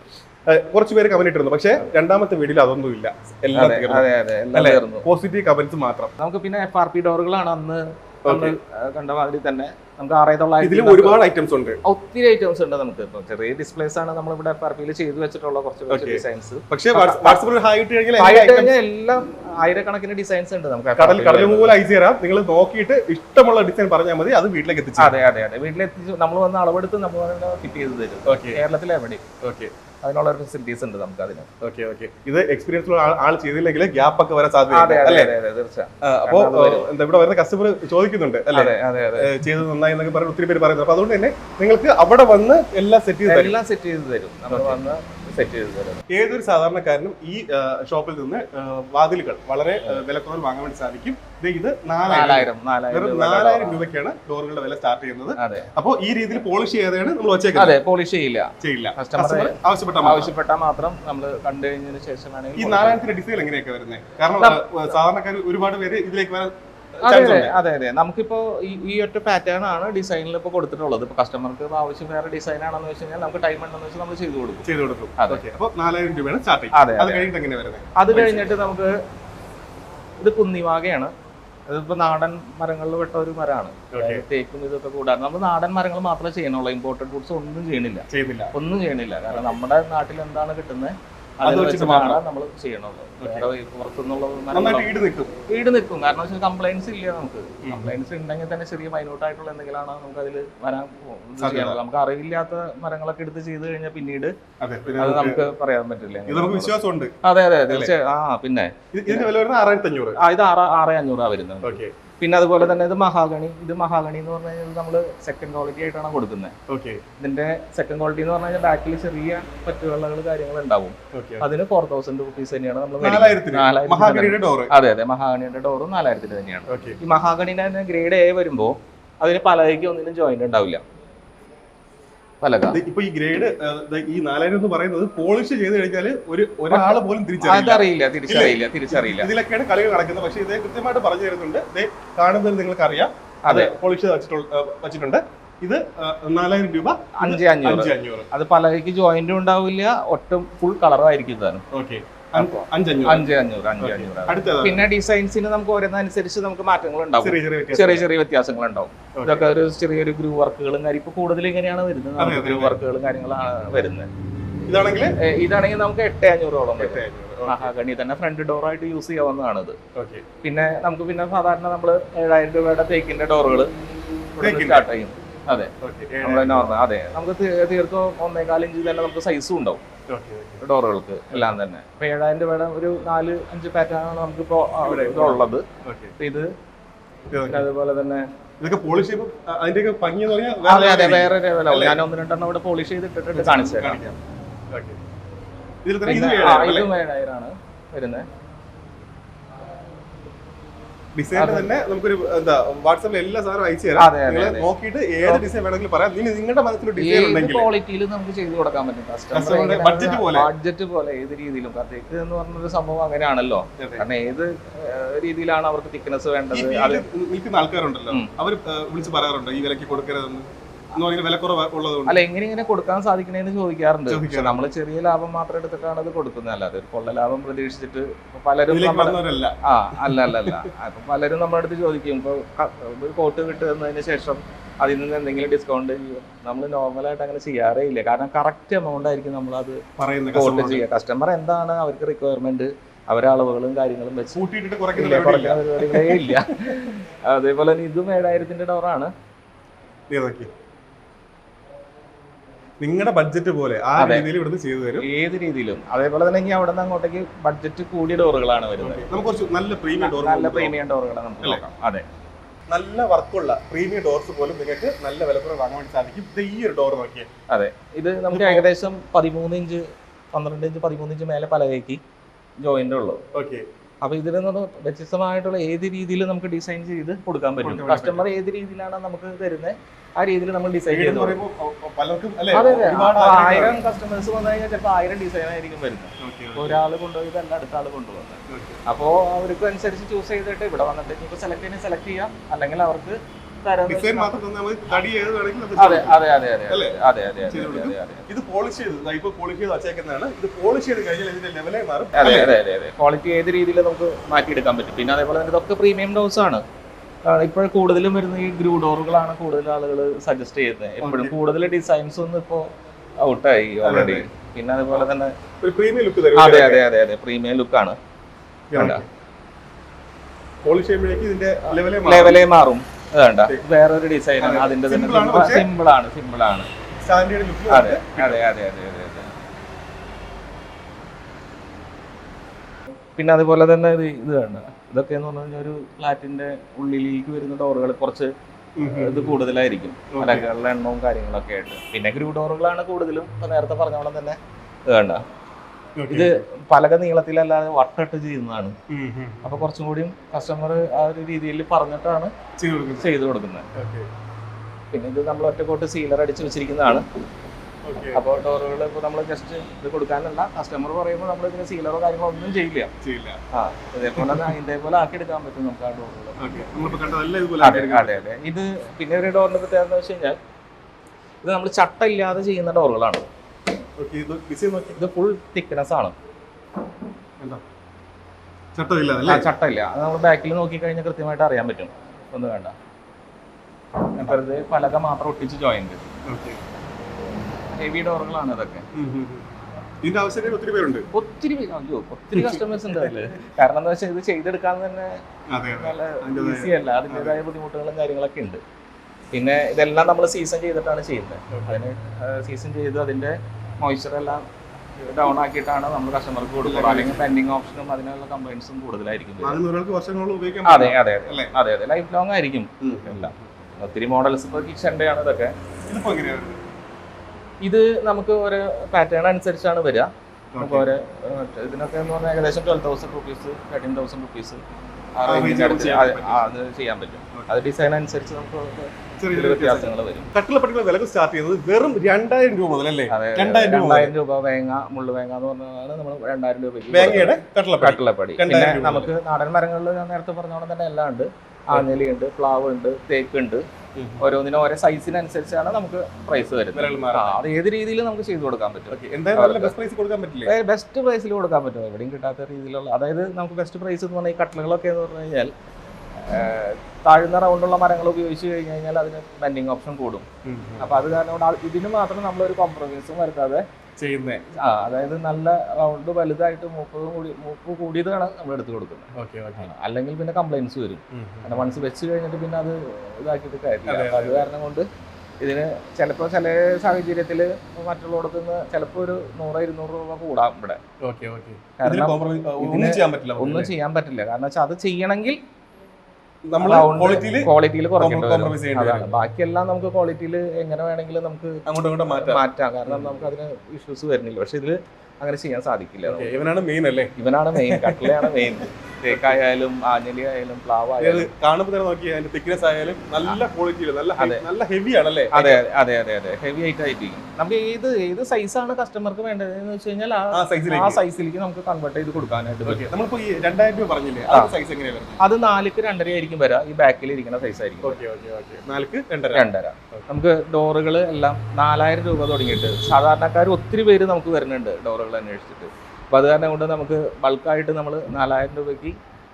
കുറച്ച് പേര് കമന്റ് ഇട്ടിരുന്നു. പക്ഷേ രണ്ടാമത്തെ വീഡിയോയിൽ അതൊന്നും ഇല്ല. എല്ലാം പോസിറ്റീവ് കമന്റ്സ് മാത്രം. നമുക്ക് പിന്നെ എഫ് ആർ പി ഡോറുകളാണ് അന്ന് നമ്മൾ കണ്ട മാതിരി തന്നെ. നമുക്ക് ആറേ തൊള്ളായിരത്തി ഒരുപാട് ഐറ്റംസ് ഉണ്ട്. ഒത്തിരി ഐറ്റംസ് ഉണ്ട് നമുക്ക്. ഇപ്പൊ ചെറിയ ഡിസ്പ്ലേസ് ആണ് നമ്മൾ ഇവിടെ പർപ്പിയിൽ ചെയ്തു വെച്ചിട്ടുള്ള കുറച്ച് ഡിസൈൻസ് പക്ഷേ വാട്സപ്പിൽ ഹായ് ഇട്ട് കഴിഞ്ഞാൽ എല്ലാ ആയിരക്കണക്കിന് ഡിസൈൻസ് ഉണ്ട് നമുക്ക് കടൽ കടൽ. മൂലം അയച്ചു തരാം നിങ്ങൾ നോക്കിയിട്ട് ഇഷ്ടമുള്ള ഡിസൈൻ പറഞ്ഞാൽ മതി അത് വീട്ടിലേക്ക് എത്തിച്ചു അതെ അതെ അതെ. വീട്ടിലെത്തിച്ച് നമ്മൾ വന്ന് അളവെടുത്ത് നമ്മൾ ഫിറ്റ് ചെയ്ത് തരും. കേരളത്തിലെവിടെ ഓക്കെ അതിനുള്ള ഫെസിലിറ്റീസ് ഉണ്ട് നമുക്ക് അതിന് ഓക്കെ ഓക്കെ ഇത് എക്സ്പീരിയൻസ് ഉള്ള ആൾ- ചെയ്തില്ലെങ്കിൽ ഗ്യാപ്പ് ഒക്കെ വരാൻ സാധ്യത അതെ അല്ലേ? അതെ അതെ തീർച്ചയായും. ആ, അപ്പോ കാരണം അത് വരും. എന്താ ഇവിടെ വരുന്ന കസ്റ്റമർ ചോദിക്കുന്നുണ്ട് അല്ലേ? ഏ, നന്നായി എന്നൊക്കെ പറഞ്ഞ് ഒത്തിരി പേര് പറയുന്നത് അപ്പൊ അതുകൊണ്ട് തന്നെ നിങ്ങൾക്ക് അവിടെ വന്ന് എല്ലാം സെറ്റ് ചെയ്ത് തരും. എല്ലാം സെറ്റ് ചെയ്ത് തരും. നമ്മൾ വന്ന് സെറ്റ് ചെയ്ത് തരുന്നത് ഏതൊരു സാധാരണക്കാരനും ഈ ഷോപ്പിൽ നിന്ന് വാതിലുകൾ വളരെ വിലക്കുറവിൽ വാങ്ങാൻ വേണ്ടി സാധിക്കും. ദേ ഇത് നാലായിരം നാലായിരം. രൂപയ്ക്കാണ് ഡോറുകളുടെ വില സ്റ്റാർട്ട് ചെയ്യുന്നത്. അപ്പോൾ ഈ രീതിയിൽ പോളിഷ് ചെയ്യാതെയാണ് നമ്മൾ വെച്ചേക്കുന്നത്. അതെ പോളിഷ് ചെയ്യില്ല. ചെയ്യില്ല. കസ്റ്റമർ ആവശ്യപ്പെട്ടാൽ മാത്രം. ആവശ്യപ്പെട്ടാൽ മാത്രം നമ്മൾ കണ്ടു കഴിഞ്ഞതിന് ശേഷമാണ് ഈ നാലായിരത്തിന്റെ ഡിസൈൻ എങ്ങനെയൊക്കെ വരുന്നത് കാരണം സാധാരണക്കാർ ഒരുപാട് പേര് ഇതിലേക്ക് വരാൻ അതെ അതെ നമുക്കിപ്പോ ഈ ഒറ്റ പാറ്റേൺ ആണ് ഡിസൈനിൽ ഇപ്പോൾ കൊടുത്തിട്ടുള്ളത്. ഇപ്പൊ കസ്റ്റമർക്ക് ആവശ്യം വേറെ ഡിസൈൻ ആണെന്ന് വെച്ച് കഴിഞ്ഞാൽ നമുക്ക് ടൈം ഉണ്ടെന്ന് വെച്ചാൽ നമ്മൾ ചെയ്തു കൊടുക്കും. ചെയ്തു കൊടുക്കും. അതെ. അപ്പോൾ അപ്പൊ നാലായിരം രൂപയാണ് സ്റ്റാർട്ടിങ് അതെ അത് കഴിഞ്ഞിട്ട് എങ്ങനെ വരുന്നത്? അത് കഴിഞ്ഞിട്ട് നമുക്ക് ഇത് കുന്നിവാകയാണ് ഇതിപ്പോ നാടൻ മരങ്ങളിൽ പെട്ട ഒരു മരമാണ്. തേക്കും ഇതൊക്കെ കൂടാതെ നമ്മൾ നാടൻ മരങ്ങൾ മാത്രമേ ചെയ്യണുള്ളൂ ഇമ്പോർട്ടഡ് ഫുഡ്സ് ഒന്നും ചെയ്യണില്ല ഒന്നും ചെയ്യണില്ല കാരണം നമ്മുടെ നാട്ടിൽ എന്താണ് കിട്ടുന്നത്? അത് വെച്ചിട്ട് വെച്ചിട്ടാണ് നമ്മൾ ചെയ്യണുള്ളൂ വേറെ ഈ പുറത്തുനിന്നുള്ള നന്നായിട്ട് മരങ്ങളോ ഈട് നിൽക്കും. വീട് നിൽക്കും. കാരണം വെച്ചാൽ കംപ്ലൈൻസ് ഇല്ല നമുക്ക്. കംപ്ലൈൻസ് ഉണ്ടെങ്കിൽ തന്നെ ചെറിയ മൈന്യൂട്ട് ആയിട്ടുള്ള എന്തെങ്കിലാണ് നമുക്ക് അതിൽ വരാൻ പറ്റും. നമുക്ക് അറിവില്ലാത്ത മരങ്ങളൊക്കെ എടുത്ത് ചെയ്ത് കഴിഞ്ഞാൽ പിന്നീട് അതെ നമുക്ക് പറയാൻ പറ്റില്ല. വിശ്വാസമുണ്ട്. അതെ അതെ തീർച്ചയായും. ആ പിന്നെ. ഇത് ആറായിരത്തി അഞ്ഞൂറ് ആ ഇത് ആറ് ആറ് അഞ്ഞൂറാ വരുന്നത് പിന്നെ അതുപോലെ തന്നെ ഇത് മഹാഗണി ഇത് മഹാഗണി എന്ന് പറഞ്ഞു കഴിഞ്ഞാൽ നമ്മൾ സെക്കൻഡ് ക്വാളിറ്റി ആയിട്ടാണ് കൊടുക്കുന്നത് ഓക്കെ ഇതിന്റെ സെക്കൻഡ് ക്വാളിറ്റി എന്ന് പറഞ്ഞു കഴിഞ്ഞാൽ ബാക്കിൽ ചെറിയ പറ്റുവെള്ളകൾ കാര്യങ്ങൾ ഉണ്ടാവും. അതിന് ഫോർ തൗസൻഡ് റുപ്പീസ് തന്നെയാണ് നമ്മൾ അതെ അതെ. മഹാഗണിയുടെ ഡോറും നാലായിരത്തിന് തന്നെയാണ്. ഈ മഹാഗണിന്റെ തന്നെ ഗ്രേഡ് എ വരുമ്പോൾ അതിന് പലകയ്ക്ക് ഒന്നിനും ജോയിന്റ് ഉണ്ടാവില്ല. പലക ഇപ്പൊ ഈ ഗ്രേഡ് ഈ നാലായിരം എന്ന് പറയുന്നത് പോളിഷ് ചെയ്ത് കഴിഞ്ഞാൽ ഒരു ഒരാൾ പോലും തിരിച്ചറിയില്ല. അതറിയില്ല തിരിച്ചറിയില്ല തിരിച്ചറിയില്ല. ഇതിലൊക്കെയാണ് കളികൾ നടക്കുന്നത്. പക്ഷേ ഇതേ കൃത്യമായിട്ട് പറഞ്ഞു തരുന്നുണ്ട്. ഇതേ കാണുന്നത് നിങ്ങൾക്ക് അറിയാം അതെ. പോളിഷ് വെച്ചിട്ടുണ്ട്. ഇത് നാലായിരം രൂപ. അഞ്ച് അഞ്ഞൂറ്. അത് പലകയ്ക്ക് ജോയിന്റും ഉണ്ടാവില്ല ഒട്ടും ഫുൾ കളറായിരിക്കും താനും ഓക്കെ. അഞ്ച് അഞ്ഞൂറ് അഞ്ച് അഞ്ഞൂറ്. അടുത്തത് പിന്നെ ഡിസൈൻസിന് നമുക്ക് ഓരോന്നനുസരിച്ച് നമുക്ക് മാറ്റങ്ങൾ ഉണ്ടാവും. ചെറിയ ചെറിയ വ്യത്യാസം ചെറിയ ചെറിയ വ്യത്യാസങ്ങൾ ഉണ്ടാവും ഇതൊക്കെ ഒരു ചെറിയൊരു ഗ്രൂ വർക്കുകളും കാര്യം ഇപ്പൊ കൂടുതൽ ഇങ്ങനെയാണ് വരുന്നത്. ഗ്രൂ. വർക്കുകളും കാര്യങ്ങളാണ് വരുന്നത്. ഇതാണെങ്കിൽ? ഇതാണെങ്കിൽ നമുക്ക് എട്ട് അഞ്ഞൂറോളം മഹാഗണി തന്നെ ഫ്രണ്ട് ഡോർ ആയിട്ട് യൂസ് ചെയ്യാവുന്നതാണ് ഇത് പിന്നെ നമുക്ക് പിന്നെ സാധാരണ നമ്മൾ ഏഴായിരം രൂപയുടെ തേക്കിന്റെ ഡോറുകൾ സ്റ്റാർട്ട് ചെയ്യും. അതെ. നമ്മൾ നോർമൽ അതെ. നമുക്ക് തീർത്തും ഒന്നേകാൽ ഇഞ്ച് തന്നെ നമുക്ക് സൈസും ഉണ്ടാവും. ഡോറുകൾക്ക് എല്ലാം തന്നെ. ഇപ്പൊ ഏഴായിരം രൂപയുടെ ഒരു നാല് അഞ്ച് പാറ്റേൺ ആണ് നമുക്കിപ്പോ ആ, ഉള്ളത് ഇത് അതുപോലെ തന്നെ ഇതൊക്കെ പോളിഷ് ചെയ്യുമ്പോൾ അതിന്റെയൊക്കെ ഭംഗി എന്ന് പറഞ്ഞാൽ വേറെ ലെവലാവും? ഞാൻ ഒന്ന് രണ്ടെണ്ണം ഇവിടെ പോളിഷ് ചെയ്തിട്ടിട്ട് കാണിച്ചു തരാം. ഇത് ഏഴായിരം ആണ് വരുന്നത്. ഡിസൈൻ തന്നെ നമുക്കൊരു എന്താ വാട്സാപ്പിൽ എല്ലാ സാധനവും അയച്ചു തരാം. നോക്കിയിട്ട് ഏത് ഡിസൈൻ വേണമെങ്കിലും പറയാം. നിങ്ങളുടെ മനസ്സിൽ ഡിസൈൻ ഉണ്ടെങ്കിൽ. ക്വാളിറ്റിയിൽ നമുക്ക് ചെയ്തു കൊടുക്കാൻ പറ്റും. Customer ബഡ്ജറ്റ് പോലെ. ബഡ്ജറ്റ് പോലെ ഏത് രീതിയിലും. പ്രത്യേകിച്ച് എന്ന് പറഞ്ഞൊരു സംഭവം അങ്ങനെയാണല്ലോ. കാരണം ഏത് രീതിയിലാണ് അവർക്ക് തിക്നെസ് വേണ്ടത്? ആൾക്കാരുണ്ടല്ലോ. അവർ വിളിച്ച് പറയാറുണ്ടോ ഈ വിലക്ക് കൊടുക്കരുതെന്ന്? അല്ല എങ്ങനെ ഇങ്ങനെ കൊടുക്കാൻ സാധിക്കണേന്ന് ചോദിക്കാറുണ്ട്. പക്ഷെ. നമ്മൾ ചെറിയ ലാഭം മാത്രം എടുത്തിട്ടാണ് അത് കൊടുക്കുന്നത്. അല്ലാതെ ഒരു കൊള്ള ലാഭം പ്രതീക്ഷിച്ചിട്ട് പലരും ആ അല്ല അല്ല അല്ല. അപ്പൊ പലരും നമ്മുടെ അടുത്ത് ചോദിക്കും ഇപ്പൊ ഒരു കോട്ട് കിട്ടുന്നതിന് ശേഷം അതിൽ നിന്ന് എന്തെങ്കിലും ഡിസ്കൗണ്ട് നമ്മൾ നോർമലായിട്ട് അങ്ങനെ ചെയ്യാറേ ഇല്ല. കാരണം കറക്റ്റ് എമൗണ്ട് ആയിരിക്കും നമ്മൾ അത് കോട്ട്. ചെയ്യുക. കസ്റ്റമർ എന്താണ് അവർക്ക് റിക്വയർമെന്റ് അവരെ അളവുകളും കാര്യങ്ങളും വെച്ച് പരിപാടികളേ ഇല്ല. അതേപോലെ തന്നെ ഇതും ഏഴായിരത്തിന്റെ ഡോറാണ് നിങ്ങളുടെ ബഡ്ജറ്റ് പോലെ ആ. രീതിയിൽ ഇവിടുന്ന് ചെയ്തു തരും. ഏത് രീതിയിലും. അതേപോലെ തന്നെ ഇനി അവിടെ നിന്ന് അങ്ങോട്ടേക്ക് ബഡ്ജറ്റ് കൂടിയ ഡോറുകളാണ് വരുന്നത്. നമുക്ക് കുറച്ച് നല്ല പ്രീമിയം ഡോർ നല്ല പ്രീമിയം ഡോറുകളാണ് നമുക്ക് നോക്കാം. അതെ. നല്ല വർക്കുള്ള പ്രീമിയം ഡോർസ് പോലും നിങ്ങൾക്ക് നല്ല വിലക്കുറവ് വാങ്ങാൻ വേണ്ടി സാധിക്കും. ഇത് ഈ ഒരു ഡോർ നോക്കിയാൽ അതെ. ഇത് നമുക്ക് ഏകദേശം പതിമൂന്ന് ഇഞ്ച് പന്ത്രണ്ട് ഇഞ്ച് പതിമൂന്ന് ഇഞ്ച് മേലെ പലകയ്ക്ക് ജോയിന്റ് ഉള്ളൂ. ഓക്കെ. അപ്പൊ ഇതിൽ നിന്ന് വ്യത്യസ്തമായിട്ടുള്ള ഏത് രീതിയിൽ നമുക്ക് ഡിസൈൻ ചെയ്ത് കൊടുക്കാൻ പറ്റും? കസ്റ്റമർ ഏത് രീതിയിലാണ് നമുക്ക് തരുന്നത് ആ രീതിയിൽ നമ്മൾ ഡിസൈൻ ചെയ്ത് അതെ അതെ. ആയിരം കസ്റ്റമേഴ്സ് വന്നു കഴിഞ്ഞാൽ ചിലപ്പോൾ ആയിരം ഡിസൈൻ ആയിരിക്കും വരുന്നത്. ഒരാൾ കൊണ്ടുപോയതല്ല അടുത്ത ആൾ കൊണ്ടുപോകുന്നത്. അപ്പോൾ അവർക്ക് അനുസരിച്ച് ചൂസ് ചെയ്തിട്ട് ഇവിടെ വന്നിട്ട് ഇപ്പോൾ സെലക്ട് ചെയ്യുന്ന സെലക്ട് ചെയ്യാം. അല്ലെങ്കിൽ അവർക്ക് അത് അതെ അതെ അതെ അതെ അതെ അതെ അതെ അതെ ഇത് പോളിഷ് ചെയ്ത് ദാ ഇപ്പൊ പോളിഷ് ചെയ്ത് വച്ചേക്കുന്നതാണ്. ഇത് പോളിഷ് ചെയ്ത് കഴിഞ്ഞാൽ ഇതിന്റെ ലെവലേ മാറും. അതെ അതെ അതെ അതെ. ക്വാളിറ്റി ഏത് രീതിയിൽ നമുക്ക് മാറ്റിയെടുക്കാൻ പറ്റും? പിന്നെ അതേപോലെ തന്നെ ഇതൊക്കെ പ്രീമിയം ഡോസ് ആണ്. ഇപ്പോൾ കൂടുതലും വരുന്ന ഈ ഗ്രൂ ഡോറുകളാണ് കൂടുതൽ ആളുകൾ സജസ്റ്റ് ചെയ്യുന്നത്. എപ്പോഴും കൂടുതൽ ഡിസൈൻസ് ഒന്നും ഇപ്പോൾ ഔട്ടായി ഓൾറെഡി പിന്നെ അതേപോലെ തന്നെ ഒരു പ്രീമിയം ലുക്ക് തരും. അതെ അതെ അതെ അതെ. പ്രീമിയം ലുക്കാണ് പോളിഷ് ചെയ്യുമ്പോഴേക്ക് ഇതിന്റെ ലെവലേ മാറും. വേണ്ട വേറൊരു ഡിസൈൻ ആണ്. അതിന്റെ തന്നെ സിമ്പിൾ ആണ് സിമ്പിൾ ആണ് സ്റ്റാൻഡേർഡ് ലുക്ക് അതെ അതെ അതെ അതെ അതെ അതെ. പിന്നെ അതുപോലെ തന്നെ ഇത് ഇത് വേണ്ട ഇതൊക്കെ എന്ന് പറഞ്ഞു കഴിഞ്ഞാൽ ഒരു ഫ്ലാറ്റിന്റെ ഉള്ളിലേക്ക് വരുന്ന ഡോറുകൾ കുറച്ച് ഇത് കൂടുതലായിരിക്കും. പലകളുടെ എണ്ണവും കാര്യങ്ങളൊക്കെ ആയിട്ട്. പിന്നെ ഗ്രൂ ഡോറുകളാണ് കൂടുതലും ഇപ്പൊ നേരത്തെ പറഞ്ഞ പോലെ തന്നെ. ഇത് വേണ്ട ഇത് പലക നീളത്തിലല്ലാതെ വട്ടിട്ട് ചെയ്യുന്നതാണ്. അപ്പൊ കുറച്ചും കൂടിയും കസ്റ്റമർ ആ ഒരു രീതിയിൽ പറഞ്ഞിട്ടാണ് ചെയ്തു കൊടുക്കുന്നത്. പിന്നെ ഇത് നമ്മൾ ഒറ്റക്കോട്ട് സീലർ അടിച്ച് വെച്ചിരിക്കുന്നതാണ്. അപ്പോൾ ഡോറുകൾ ഇപ്പോൾ നമ്മൾ ജസ്റ്റ് ഇത് കൊടുക്കാനല്ല കസ്റ്റമർ പറയുമ്പോൾ നമ്മൾ ഇതിന് സീലറോ കാര്യങ്ങളോ ഒന്നും ചെയ്യില്ല. ചെയ്യില്ല. ആ ഇതേപോലെ ഇതേപോലെ ആക്കി എടുക്കാൻ പറ്റും നമുക്ക് ആ ഡോറുകൾ അതെ അതെ ഇത് പിന്നെ ഒരു ഡോറിന്റെ പ്രത്യേകത എന്ന് വെച്ച് കഴിഞ്ഞാൽ ഇത് നമ്മൾ ചട്ട ഇല്ലാതെ ചെയ്യുന്ന ഡോറുകളാണ് ഇത് ഫുൾ തിക്നെസ് ആണ് ചട്ടമില്ല അല്ലേ? ചട്ട അത് നമ്മൾ ബാക്കിൽ നോക്കി കഴിഞ്ഞാൽ കൃത്യമായിട്ട് അറിയാൻ പറ്റും. ഒന്നും വേണ്ട. വെറുതെ പലക മാത്രം ഒട്ടിച്ച് ജോയിന്റ് ഹെവി ഡോറുകളാണ് ഇതൊക്കെ. ഇതിന്റെ ആവശ്യക്കാർ ഒത്തിരി പേരുണ്ട്. ഒത്തിരി അയ്യോ ഒത്തിരി കസ്റ്റമേഴ്സ് ഉണ്ട് അതിൽ. കാരണം എന്താ വെച്ചാൽ ഇത് ചെയ്തെടുക്കാൻ തന്നെ നല്ല ഈസി അല്ല. അതിന്റെതായ ബുദ്ധിമുട്ടുകളും കാര്യങ്ങളൊക്കെ ഉണ്ട്. പിന്നെ ഇതെല്ലാം നമ്മൾ സീസൺ ചെയ്തിട്ടാണ് ചെയ്യുന്നത്. അതിന് സീസൺ ചെയ്ത് അതിന്റെ മോയ്സ്ചർ എല്ലാം ഡൗൺ ആക്കിയിട്ടാണ് നമ്മൾ കസ്റ്റമർക്ക് കൊടുക്കുക. അല്ലെങ്കിൽ പെൻഡിങ് ഓപ്ഷനും അതിനുള്ള കംപ്ലൈൻസും കൂടുതലായിരിക്കും അതെ അതെ അതെ? അതെ. അതെ ലൈഫ് ലോങ് ആയിരിക്കും എല്ലാം. ഒത്തിരി മോഡൽസ് ഇപ്പോൾ കിച്ചന്റെ ആണ് ഇതൊക്കെ ഇത് നമുക്ക് ഒരു പാറ്റേൺ അനുസരിച്ചാണ് വരിക. നമുക്ക് ഒരു ഇതിനൊക്കെ എന്ന് പറഞ്ഞാൽ ഏകദേശം twelve thousand rupees thirteen thousand rupees അടുത്ത്. ആ, അത് ചെയ്യാൻ പറ്റും. അത് ഡിസൈൻ അനുസരിച്ച് നമുക്ക് ചെറിയ വ്യത്യാസങ്ങൾ വരും. കട്ടിലപ്പടിക്കുന്ന വില സ്റ്റാർട്ട് ചെയ്യുന്നത് വെറും രണ്ടായിരം രൂപ മുതലല്ലേ രണ്ടായിരം രൂപ രണ്ടായിരം രൂപ വേങ്ങ മുള്ളു വേങ്ങ എന്ന് പറഞ്ഞതാണ് നമ്മൾ രണ്ടായിരം രൂപ വേങ്ങയുടെ കട്ടിലപ്പടി. പിന്നെ നമുക്ക് നാടൻ മരങ്ങളിൽ ഞാൻ നേരത്തെ പറഞ്ഞോളം തന്നെ എല്ലാം ഉണ്ട്. ആഞ്ഞലിയുണ്ട് പ്ലാവ് ഉണ്ട് തേക്ക് ഉണ്ട്. ഓരോന്നിനും ഓരോ സൈസിനനുസരിച്ചാണ് നമുക്ക് പ്രൈസ് വരുന്നത്. അത് ഏത് രീതിയിൽ നമുക്ക് ചെയ്തു കൊടുക്കാൻ പറ്റും? ബെസ്റ്റ് പ്രൈസിൽ കൊടുക്കാൻ പറ്റും. എവിടെയും കിട്ടാത്ത രീതിയിലുള്ള അതായത് നമുക്ക് ബെസ്റ്റ് പ്രൈസ് എന്ന് പറഞ്ഞാൽ ഈ കട്ടലുകളൊക്കെ എന്ന് പറഞ്ഞു കഴിഞ്ഞാൽ താഴ്ന്ന റൗണ്ടുള്ള മരങ്ങൾ ഉപയോഗിച്ച് കഴിഞ്ഞു കഴിഞ്ഞാൽ അതിന് ബെൻഡിങ് ഓപ്ഷൻ കൂടും. അപ്പൊ അത് കാരണം കൊണ്ട് ഇതിന് മാത്രം നമ്മൾ ഒരു കോംപ്രമൈസും വരുത്താതെ ചെയ്യുന്നേ. ആ അതായത് നല്ല റൗണ്ട് വലുതായിട്ട് മൂപ്പ് കൂടി മൂപ്പ് കൂടിയതാണ് നമ്മൾ എടുത്തു കൊടുക്കുന്നത്. അല്ലെങ്കിൽ പിന്നെ കംപ്ലൈൻസ് വരും. കാരണം മനസ്സ് വെച്ച് കഴിഞ്ഞിട്ട് പിന്നെ അത് ഇതാക്കിയിട്ട് കാര്യമില്ല. അതെ, കാരണം കൊണ്ട് ഇതിന് ചിലപ്പോൾ ചില സാഹചര്യത്തിൽ മറ്റുള്ളവർക്ക് നിന്ന് ചിലപ്പോൾ ഒരു നൂറ് ഇരുന്നൂറ് രൂപ കൂടാം ഇവിടെ. കാരണം ഒന്നും ചെയ്യാൻ പറ്റില്ല കാരണം വെച്ചാൽ അത് ചെയ്യണമെങ്കിൽ നമ്മൾ ക്വാളിറ്റിയിൽ ബാക്കിയെല്ലാം നമുക്ക് ക്വാളിറ്റിയിൽ എങ്ങനെ വേണമെങ്കിലും നമുക്ക് അങ്ങോട്ടും ഇങ്ങോട്ടും മാറ്റാം. കാരണം നമുക്ക് അതിന് ഇഷ്യൂസ് വരുന്നില്ല. പക്ഷെ ഇതിൽ അങ്ങനെ ചെയ്യാൻ സാധിക്കില്ല. ഇവനാണ് മെയിൻ അല്ലേ? ഇവനാണ് മെയിൻ കട്ടിലയാണ് മെയിൻ തേക്കായാലും ആഞ്ഞലി ആയാലും പ്ലാവ് ആയാലും കാണുമ്പോൾ തന്നെ നോക്കി അതിന്റെ തിക്നെസ് ആയാലും നല്ല ക്വാളിറ്റി നല്ല നല്ല ഹെവി ആണല്ലേ? അതെ അതെ അതെ അതെ. ഹെവി ആയിട്ട് ആയിരിക്കും നമുക്ക് ഏത് ഏത് സൈസാണ് കസ്റ്റമർക്ക് വേണ്ടത് എന്ന് വെച്ച് കഴിഞ്ഞാൽ ആ- സൈസിലേക്ക് നമുക്ക് കൺവേർട്ട് ചെയ്ത് കൊടുക്കാനായിട്ട് പറ്റും. നമ്മളിപ്പോ ഈ രണ്ടായിരം രൂപ പറഞ്ഞില്ലേ ആ. സൈസ് എങ്ങനെയാ വരുന്നത്? അത് നാലിക്ക് രണ്ടര ആയിരിക്കും വരാം. ഈ ബാക്കിൽ ഇരിക്കുന്ന സൈസ് ആയിരിക്കും ഓക്കെ ഓക്കെ ഓക്കെ നാലുക്ക് രണ്ടര. രണ്ടര. നമുക്ക് ഡോറുകൾ എല്ലാം നാലായിരം രൂപ തുടങ്ങിയിട്ട് സാധാരണക്കാർ ഒത്തിരി പേര് നമുക്ക് വരുന്നുണ്ട് ഡോറുകൾ അന്വേഷിച്ചിട്ട്. അപ്പോൾ അത് കാരണം കൊണ്ട് നമുക്ക് ബൾക്കായിട്ട് നമ്മൾ നാലായിരം രൂപയ്ക്ക്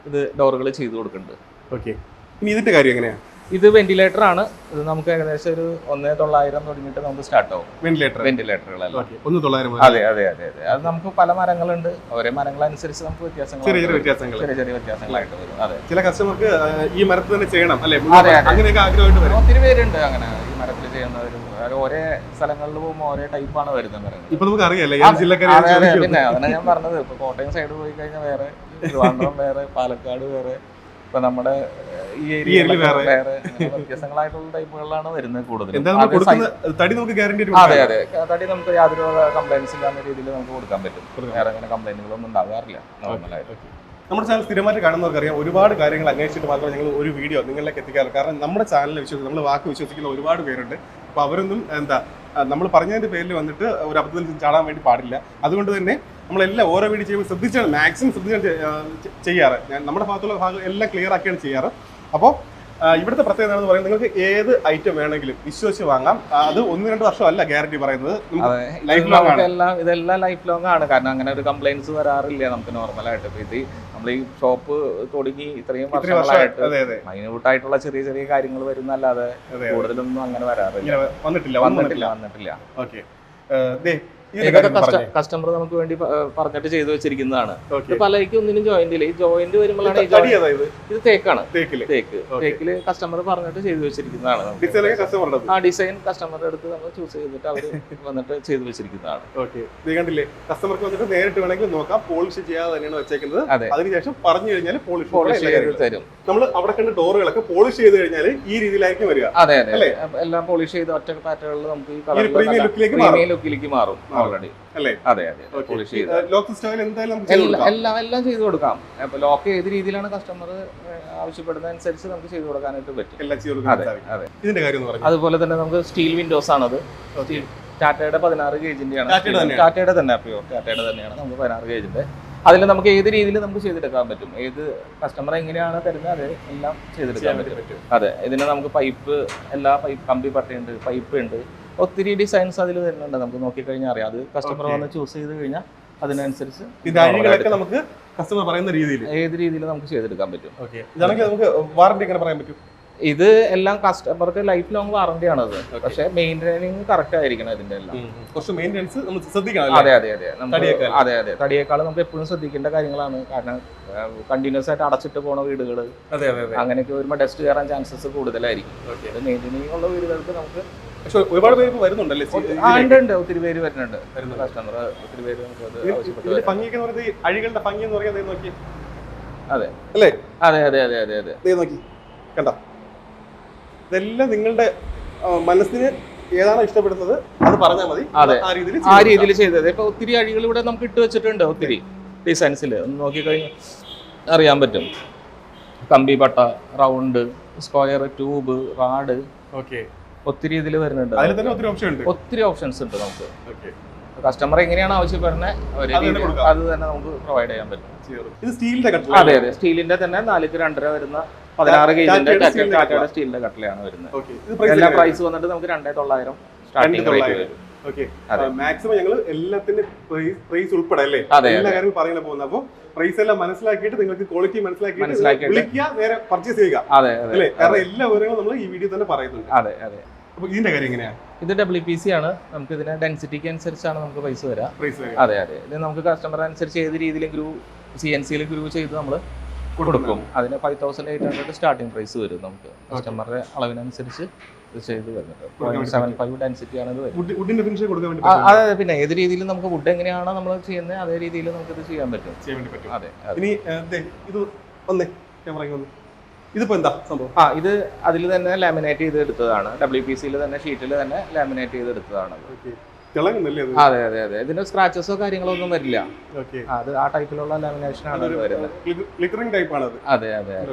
ഇത് ഡോറുകൾ ചെയ്തു കൊടുക്കുന്നുണ്ട്. ഓക്കെ. ഇനി ഇതിന്റെ കാര്യം എങ്ങനെയാ? ഇത് വെന്റിലേറ്റർ ആണ്. ഇത് നമുക്ക് ഏകദേശം ഒരു ഒന്നേ തൊള്ളായിരം തുടങ്ങിയിട്ട് നമുക്ക് സ്റ്റാർട്ട് ആവും. വെന്റിലേറ്റർ വെന്റിലേറ്ററുകളെല്ലാം അതെ അതെ അതെ അതെ. അത് നമുക്ക് പല മരങ്ങളുണ്ട്. ഓരോ മരങ്ങൾ അനുസരിച്ച് നമുക്ക് വ്യത്യാസങ്ങൾ ചെറിയ ചെറിയ വ്യത്യാസങ്ങൾ ചെറിയ ചെറിയ വ്യത്യാസങ്ങളായിട്ട് വരും. അതെ. ചില കസ്റ്റമർക്ക് ഈ മരത്തിൽ തന്നെ ചെയ്യണം അല്ലെ. അങ്ങനെയൊക്കെ ആഗ്രഹമായിട്ട് വരും. ഒത്തിരി പേരുണ്ട് അങ്ങനെ ഈ മരത്തിൽ ചെയ്യുന്നവരും. ഓരോ സ്ഥലങ്ങളിൽ പോകുമ്പോൾ ഓരോ ടൈപ്പാണ് വരുന്നത് മരങ്ങൾ. ഇപ്പൊ നമുക്ക് അറിയാലേ പിന്നെ അതാണ് ഞാൻ പറഞ്ഞത്. ഇപ്പൊ കോട്ടയം സൈഡ് പോയി കഴിഞ്ഞാൽ വേറെ ട്രിവാൻഡ്രം വേറെ പാലക്കാട് വേറെ ഇപ്പൊ നമ്മുടെ ഈ ഏരിയയിൽ ഏരിയ വേറെ. വ്യത്യസ്തങ്ങളായിട്ടുള്ള ടൈപ്പുകളിലാണ് വരുന്നത് കൊടുക്കുന്ന തടി നമുക്ക് ഗ്യാരണ്ടി അതെ അതെ. തടി നമുക്ക് യാതൊരു കംപ്ലൈൻസ് ഇല്ലാത്ത രീതിയിൽ നമുക്ക് കൊടുക്കാൻ പറ്റും. വേറെ അങ്ങനെ കംപ്ലൈന്റുകളൊന്നും ഉണ്ടാകാറില്ല നോർമലായിട്ട് നമ്മുടെ ചാനൽ സ്ഥിരമായിട്ട് കാണുന്നവർക്കറിയാം ഒരുപാട് കാര്യങ്ങൾ അന്വേഷിച്ചിട്ട് മാത്രമേ ഞങ്ങൾ ഒരു വീഡിയോ നിങ്ങളിലേക്ക് എത്തിക്കാറ് കാരണം നമ്മുടെ ചാനലിൽ വിശ്വസിച്ച് നമ്മൾ വാക്ക് വിശ്വസിക്കുന്ന ഒരുപാട് പേരുണ്ട്. അപ്പോൾ അവരൊന്നും എന്താ നമ്മൾ പറഞ്ഞതിന്റെ പേരിൽ വന്നിട്ട് ഒരു അബദ്ധത്തിൽ ചാടാൻ വേണ്ടി പാടില്ല. അതുകൊണ്ട് തന്നെ നമ്മളെല്ലാം ഓരോ വീഡിയോ ചെയ്യുമ്പോൾ ശ്രദ്ധിച്ചാണ് മാക്സിമം ശ്രദ്ധിച്ചാണ് ചെയ്യാറ്. ഞാൻ നമ്മുടെ ഭാഗത്തുള്ള ഭാഗം എല്ലാം ക്ലിയർ ആക്കിയാണ് ചെയ്യാറ്. അപ്പോൾ ഇവിടുത്തെ പ്രത്യേകത എന്താണെന്ന് പറയുന്നത് നിങ്ങൾക്ക് ഏത് ഐറ്റം വേണമെങ്കിലും വിശ്വസിച്ച് വാങ്ങാം. അത് ഒന്ന് രണ്ട് വർഷമല്ല ഗ്യാരണ്ടി പറയുന്നത്. ലൈഫ് ലോങ് ആണ്. എല്ലാം ഇതെല്ലാം ലൈഫ് ലോങ് ആണ്. കാരണം അങ്ങനെ ഒരു കംപ്ലൈൻസ് വരാറില്ല നമുക്ക് നോർമലായിട്ട് ഇപ്പൊ ഇത് നമ്മൾ ഈ ഷോപ്പ് തുടങ്ങി ഇത്രയും വർഷങ്ങളായിട്ട് മൈന്യൂട്ടായിട്ടുള്ള ചെറിയ ചെറിയ കാര്യങ്ങൾ വരുന്നല്ലാതെ കൂടുതലൊന്നും അങ്ങനെ വരാറില്ല. വന്നിട്ടില്ല വന്നിട്ടില്ല വന്നിട്ടില്ല. ഓക്കെ ഇതൊക്കെ കസ്റ്റമർ നമുക്ക് വേണ്ടി പറഞ്ഞിട്ട് ചെയ്തു വെച്ചിരിക്കുന്നതാണ്. പലയ്ക്കും ഒന്നിനും ജോയിന്റ് ഇല്ല ഈ ജോയിന്റ് വരുമ്പോഴാണ് ഇത് തേക്കാണ്. തേക്ക്. തേക്കിൽ കസ്റ്റമർ പറഞ്ഞിട്ട് ചെയ്തു വെച്ചിരിക്കുന്നതാണ് ആ ഡിസൈൻ കസ്റ്റമറുടെ അടുത്ത് നമ്മൾ ചൂസ് ചെയ്തിട്ട് അവർ വന്നിട്ട് ചെയ്തു വെച്ചിരിക്കുന്നതാണ്. ഇത് കണ്ടില്ലേ? കസ്റ്റമർക്ക് വന്നിട്ട് നേരിട്ട് വേണമെങ്കിൽ നോക്കാം. പോളിഷ് ചെയ്യാതെ തന്നെയാണ് വെച്ചേക്കുന്നത്. അതെ. അതിനുശേഷം പറഞ്ഞു കഴിഞ്ഞാൽ പോളിഷ് പോളിഷ് തരും. നമ്മൾ അവിടെ കണ്ട ഡോറുകളൊക്കെ പോളിഷ് ചെയ്ത് കഴിഞ്ഞാൽ ഈ രീതിയിലായിരിക്കും വരിക. അതെ അതെ? എല്ലാം പോളിഷ് ചെയ്ത് ഒറ്റ പാറ്റേണിൽ നമുക്ക് ഈ. പ്രീമിയം ലുക്കിലേക്ക് മാറും. ഓൾറെഡി അല്ലേ? അതെ അതെ പോളിഷ് ചെയ്ത്. ലോക്ക് സിസ്റ്റമിൽ എന്തായാലും നമുക്ക് എല്ലാം എല്ലാം ചെയ്തു കൊടുക്കാം. അപ്പൊ ലോക്ക് ഏത് രീതിയിലാണ് കസ്റ്റമർ ആവശ്യപ്പെടുന്ന അനുസരിച്ച് നമുക്ക് ചെയ്തു കൊടുക്കാനായിട്ട് പറ്റും. അതെ അതെ. ഇതിന്റെ കാര്യം അതുപോലെ തന്നെ നമുക്ക് സ്റ്റീൽ വിൻഡോസ് ആണത്. ടാറ്റയുടെ പതിനാറ് ഗേജിന്റെയാണ് ആണ്. ടാറ്റയുടെ തന്നെ പ്യൂർ ടാറ്റയുടെ തന്നെയാണ് നമുക്ക് പതിനാറ് ഗേജിന്റെ അതിൽ നമുക്ക് ഏത് രീതിയിൽ നമുക്ക് ചെയ്തെടുക്കാൻ പറ്റും? ഏത് കസ്റ്റമർ എങ്ങനെയാണ് തരുന്നത്? അത് എല്ലാം ചെയ്തെടുക്കാൻ പറ്റും. അതെ ഇതിന് നമുക്ക് പൈപ്പ് എല്ലാ പൈപ്പ് കമ്പി പട്ടയുണ്ട് പൈപ്പ് ഉണ്ട്. ഒത്തിരി ഡിസൈൻസ് അതിൽ വരുന്നുണ്ട്. നമുക്ക് നോക്കിക്കഴിഞ്ഞാൽ അറിയാം. അത് കസ്റ്റമർ. വന്ന് ചൂസ് ചെയ്ത് കഴിഞ്ഞാൽ അതിനനുസരിച്ച് നമുക്ക് കസ്റ്റമർ പറയുന്ന രീതിയിൽ ഏത് രീതിയിൽ നമുക്ക് ചെയ്തെടുക്കാൻ പറ്റും. ഇതാണെങ്കിൽ നമുക്ക് വാറണ്ടി എങ്ങനെ പറയാൻ പറ്റും? ഇത് എല്ലാം കസ്റ്റമർക്ക് ലൈഫ് ലോങ് വാറണ്ടി ആണത് പക്ഷേ മെയിന്റനിങ് കറക്റ്റ് ആയിരിക്കണം ഇതിന്റെ എല്ലാം. കുറച്ച് മെയിന്റെനൻസ് നമ്മൾ ശ്രദ്ധിക്കണം അതെ അതെ അതെ. അതെ അതെ. തടിയേക്കാൾ നമുക്ക് എപ്പോഴും ശ്രദ്ധിക്കേണ്ട കാര്യങ്ങളാണ്. കാരണം കണ്ടിന്യൂസ് ആയിട്ട് അടച്ചിട്ട് പോണ വീടുകൾ അങ്ങനെയൊക്കെ വരുമ്പോൾ ഡസ്റ്റ് കയറാൻ ചാൻസസ് കൂടുതലായിരിക്കും. മെയിന്റനിങ് ഉള്ള വീടുകൾക്ക് നമുക്ക് പക്ഷെ ഒരുപാട് പേര് വരുന്നുണ്ടല്ലേ? സി- ആ, ഉണ്ട് ഉണ്ട്. ഒത്തിരി പേര് വരുന്നുണ്ട്. കസ്റ്റമർ ഒത്തിരി പേര് നമുക്ക് അത് ഇതിന്റെ. എന്ന് പറയുന്നത് ഈ അഴികളുടെ ഭംഗി എന്ന് പറയുന്നത് നോക്കി? അതെ. അല്ലേ? അതെ അതെ അതെ അതെ അതെ. ദേ നോക്കി. കണ്ട. ഇതെല്ലാം നിങ്ങളുടെ ആ, മനസ്സിന് ഏതാണോ ഇഷ്ടപ്പെടുന്നത് അത് പറഞ്ഞാൽ മതി. അതെ. ആ രീതിയിൽ ആ രീതിയിൽ ചെയ്തത്. ഇപ്പൊ ഒത്തിരി അഴികൾ ഇവിടെ നമുക്ക് ഇട്ട് വെച്ചിട്ടുണ്ട് ഒത്തിരി. ഡിസൈൻസിൽ ഒന്ന് നോക്കിക്കഴിഞ്ഞാൽ അറിയാൻ പറ്റും. കമ്പി പട്ട round square tube rod. Okay. ഒത്തിരി ഇതിൽ വരുന്നുണ്ട്. അതിൽ തന്നെ ഒത്തിരി ഓപ്ഷൻ ഉണ്ട്. ഒത്തിരി ഓപ്ഷൻസ് ഉണ്ട് നമുക്ക്. കസ്റ്റമർ എങ്ങനെയാണ് ആവശ്യപ്പെടുന്നത് അത് തന്നെ നമുക്ക് പ്രൊവൈഡ് ചെയ്യാൻ പറ്റും. അതെ അതെ. സ്റ്റീലിന്റെ തന്നെ നാലിക്ക് രണ്ടര വരുന്ന പതിനാറ് ഗേജിന്റെ ടാറ്റയുടെ സ്റ്റീലിന്റെ കട്ടലയാണ് വരുന്നത്. പ്രൈസ് എല്ലാ പ്രൈസ് വന്നിട്ട് നമുക്ക് രണ്ടേ തൊള്ളായിരം സ്റ്റാർട്ടിംഗ് റേറ്റ് വരും. മാക്സിമം ഞങ്ങൾ എല്ലാത്തിന്റെ പ്രൈസ് ഉൾപ്പെടെ അല്ലേ? എല്ലാ കാര്യങ്ങളും പറയുന്ന പോകുന്നത്. അപ്പോൾ പ്രൈസ് എല്ലാം മനസ്സിലാക്കിയിട്ട് നിങ്ങൾക്ക് ക്വാളിറ്റി മനസ്സിലാക്കിയിട്ട് വിളിക്കുക നേരെ പർച്ചേസ് ചെയ്യുക. അതെ അല്ലേ? കാരണം എല്ലാ വിവരങ്ങളും നമ്മൾ ഈ വീഡിയോ തന്നെ പറയുന്നുണ്ട്. അതെ അതെ. ഇതിന്റെ കാര്യം എങ്ങനെയാ? ഇത് ഡബ്ല്യു പി സി ആണ്. നമുക്ക് ഇതിന് ഡെൻസിറ്റിക്ക് അനുസരിച്ചാണ് നമുക്ക് പൈസ വരിക. പ്രൈസ് അതെ അതെ. ഇത് നമുക്ക് കസ്റ്റമർ അനുസരിച്ച് ഏത് രീതിയിലും ഗ്രൂ സി എൻ സിയിൽ ഗ്രൂ ചെയ്ത് നമ്മൾ കൊടുക്കും. അതിന് five thousand eight hundred starting price വരും നമുക്ക്. കസ്റ്റമറുടെ അളവിനനുസരിച്ച് ഇത് ചെയ്ത് പോയിന്റ് സെവൻ ഫൈവ് ഡെൻസിറ്റി ആണ് ഇത് വരുന്നത്. അതെ പിന്നെ ഏത് രീതിയിലും നമുക്ക് വുഡ് എങ്ങനെയാണോ നമ്മൾ ചെയ്യുന്നത് അതേ രീതിയിൽ നമുക്ക് ഇത് ചെയ്യാൻ പറ്റും. അതെ ഇനി ഇത് വന്നേ ഞാൻ വന്നു ഇതിപ്പോ എന്താ സംഭവം? ആ ഇത് അതിൽ തന്നെ ലാമിനേറ്റ് ചെയ്ത് എടുത്തതാണ് ഡബ്ല്യു പി സിയിൽ തന്നെ ഷീറ്റിൽ തന്നെ ലാമിനേറ്റ് ചെയ്ത് എടുത്തതാണ് അതെ? അതെ അതെ ഇതിന് സ്ക്രാച്ചസോ കാര്യങ്ങളോ ഒന്നും വരില്ല. അത് ആ ടൈപ്പിലുള്ള ലാമിനേഷൻ ആണ് ഗ്ലിറ്ററിംഗ് ടൈപ്പ് ആണ് അത് അതെ അതെ അതെ.